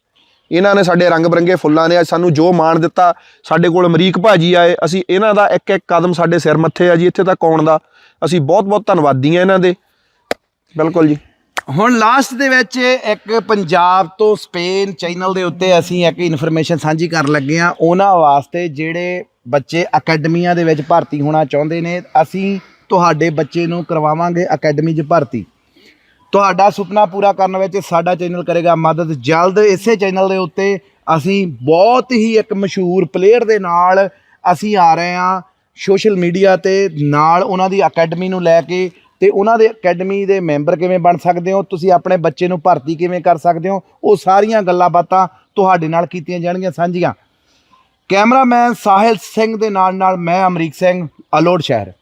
ਇਹਨਾਂ ਨੇ ਸਾਡੇ ਰੰਗ ਬਰੰਗੇ ਫੁੱਲਾਂ ਨੇ, ਅੱਜ ਸਾਨੂੰ ਜੋ ਮਾਣ ਦਿੱਤਾ, ਸਾਡੇ ਕੋਲ ਅਮਰੀਕ ਭਾਜੀ ਆਏ, ਅਸੀਂ ਇਹਨਾਂ ਦਾ ਇੱਕ ਇੱਕ ਕਦਮ ਸਾਡੇ ਸਿਰ ਮੱਥੇ ਆ ਜੀ, ਇੱਥੇ ਤੱਕ ਆਉਣ ਦਾ। ਅਸੀਂ ਬਹੁਤ ਬਹੁਤ ਧੰਨਵਾਦੀ ਆ ਇਹਨਾਂ ਦੇ। ਬਿਲਕੁਲ ਜੀ। ਹੁਣ ਲਾਸਟ ਦੇ ਵਿੱਚ ਇੱਕ ਪੰਜਾਬ ਤੋਂ ਸਪੇਨ ਚੈਨਲ ਦੇ ਉੱਤੇ ਅਸੀਂ ਇੱਕ ਇਨਫੋਰਮੇਸ਼ਨ ਸਾਂਝੀ ਕਰਨ ਲੱਗੇ ਆ ਉਹਨਾਂ ਵਾਸਤੇ ਜਿਹੜੇ ਬੱਚੇ ਅਕੈਡਮੀਆਂ ਦੇ ਵਿੱਚ ਭਰਤੀ ਹੋਣਾ ਚਾਹੁੰਦੇ ਨੇ, ਅਸੀਂ ਤੁਹਾਡੇ ਬੱਚੇ ਨੂੰ ਕਰਵਾਵਾਂਗੇ ਅਕੈਡਮੀ 'ਚ ਭਰਤੀ। ਤੁਹਾਡਾ ਸੁਪਨਾ ਪੂਰਾ ਕਰਨ ਵਿੱਚ ਸਾਡਾ ਚੈਨਲ ਕਰੇਗਾ ਮਦਦ। ਜਲਦ ਇਸੇ ਚੈਨਲ ਦੇ ਉੱਤੇ ਅਸੀਂ ਬਹੁਤ ਹੀ ਇੱਕ ਮਸ਼ਹੂਰ ਪਲੇਅਰ ਦੇ ਨਾਲ ਅਸੀਂ ਆ ਰਹੇ ਹਾਂ। ਸੋਸ਼ਲ ਮੀਡੀਆ ਤੇ ਨਾਲ ਉਹਨਾਂ ਦੀ ਅਕੈਡਮੀ ਨੂੰ ਲੈ ਕੇ ਤੇ ਉਹਨਾਂ ਦੇ ਅਕੈਡਮੀ ਦੇ ਮੈਂਬਰ ਕਿਵੇਂ ਬਣ ਸਕਦੇ ਹੋ? ਤੁਸੀਂ ਆਪਣੇ ਬੱਚੇ ਨੂੰ ਭਰਤੀ ਕਿਵੇਂ ਕਰ ਸਕਦੇ ਹੋ? ਉਹ ਸਾਰੀਆਂ ਗੱਲਾਂ ਬਾਤਾਂ ਤੁਹਾਡੇ ਨਾਲ ਕੀਤੀਆਂ ਜਾਣਗੀਆਂ, ਸਾਂਝੀਆਂ। ਕੈਮਰਾਮੈਨ ਸਾਹਿਲ ਸਿੰਘ ਦੇ ਨਾਲ ਨਾਲ ਮੈਂ ਅਮਰੀਕ ਸਿੰਘ, ਅਲੋੜ ਸ਼ਹਿਰ।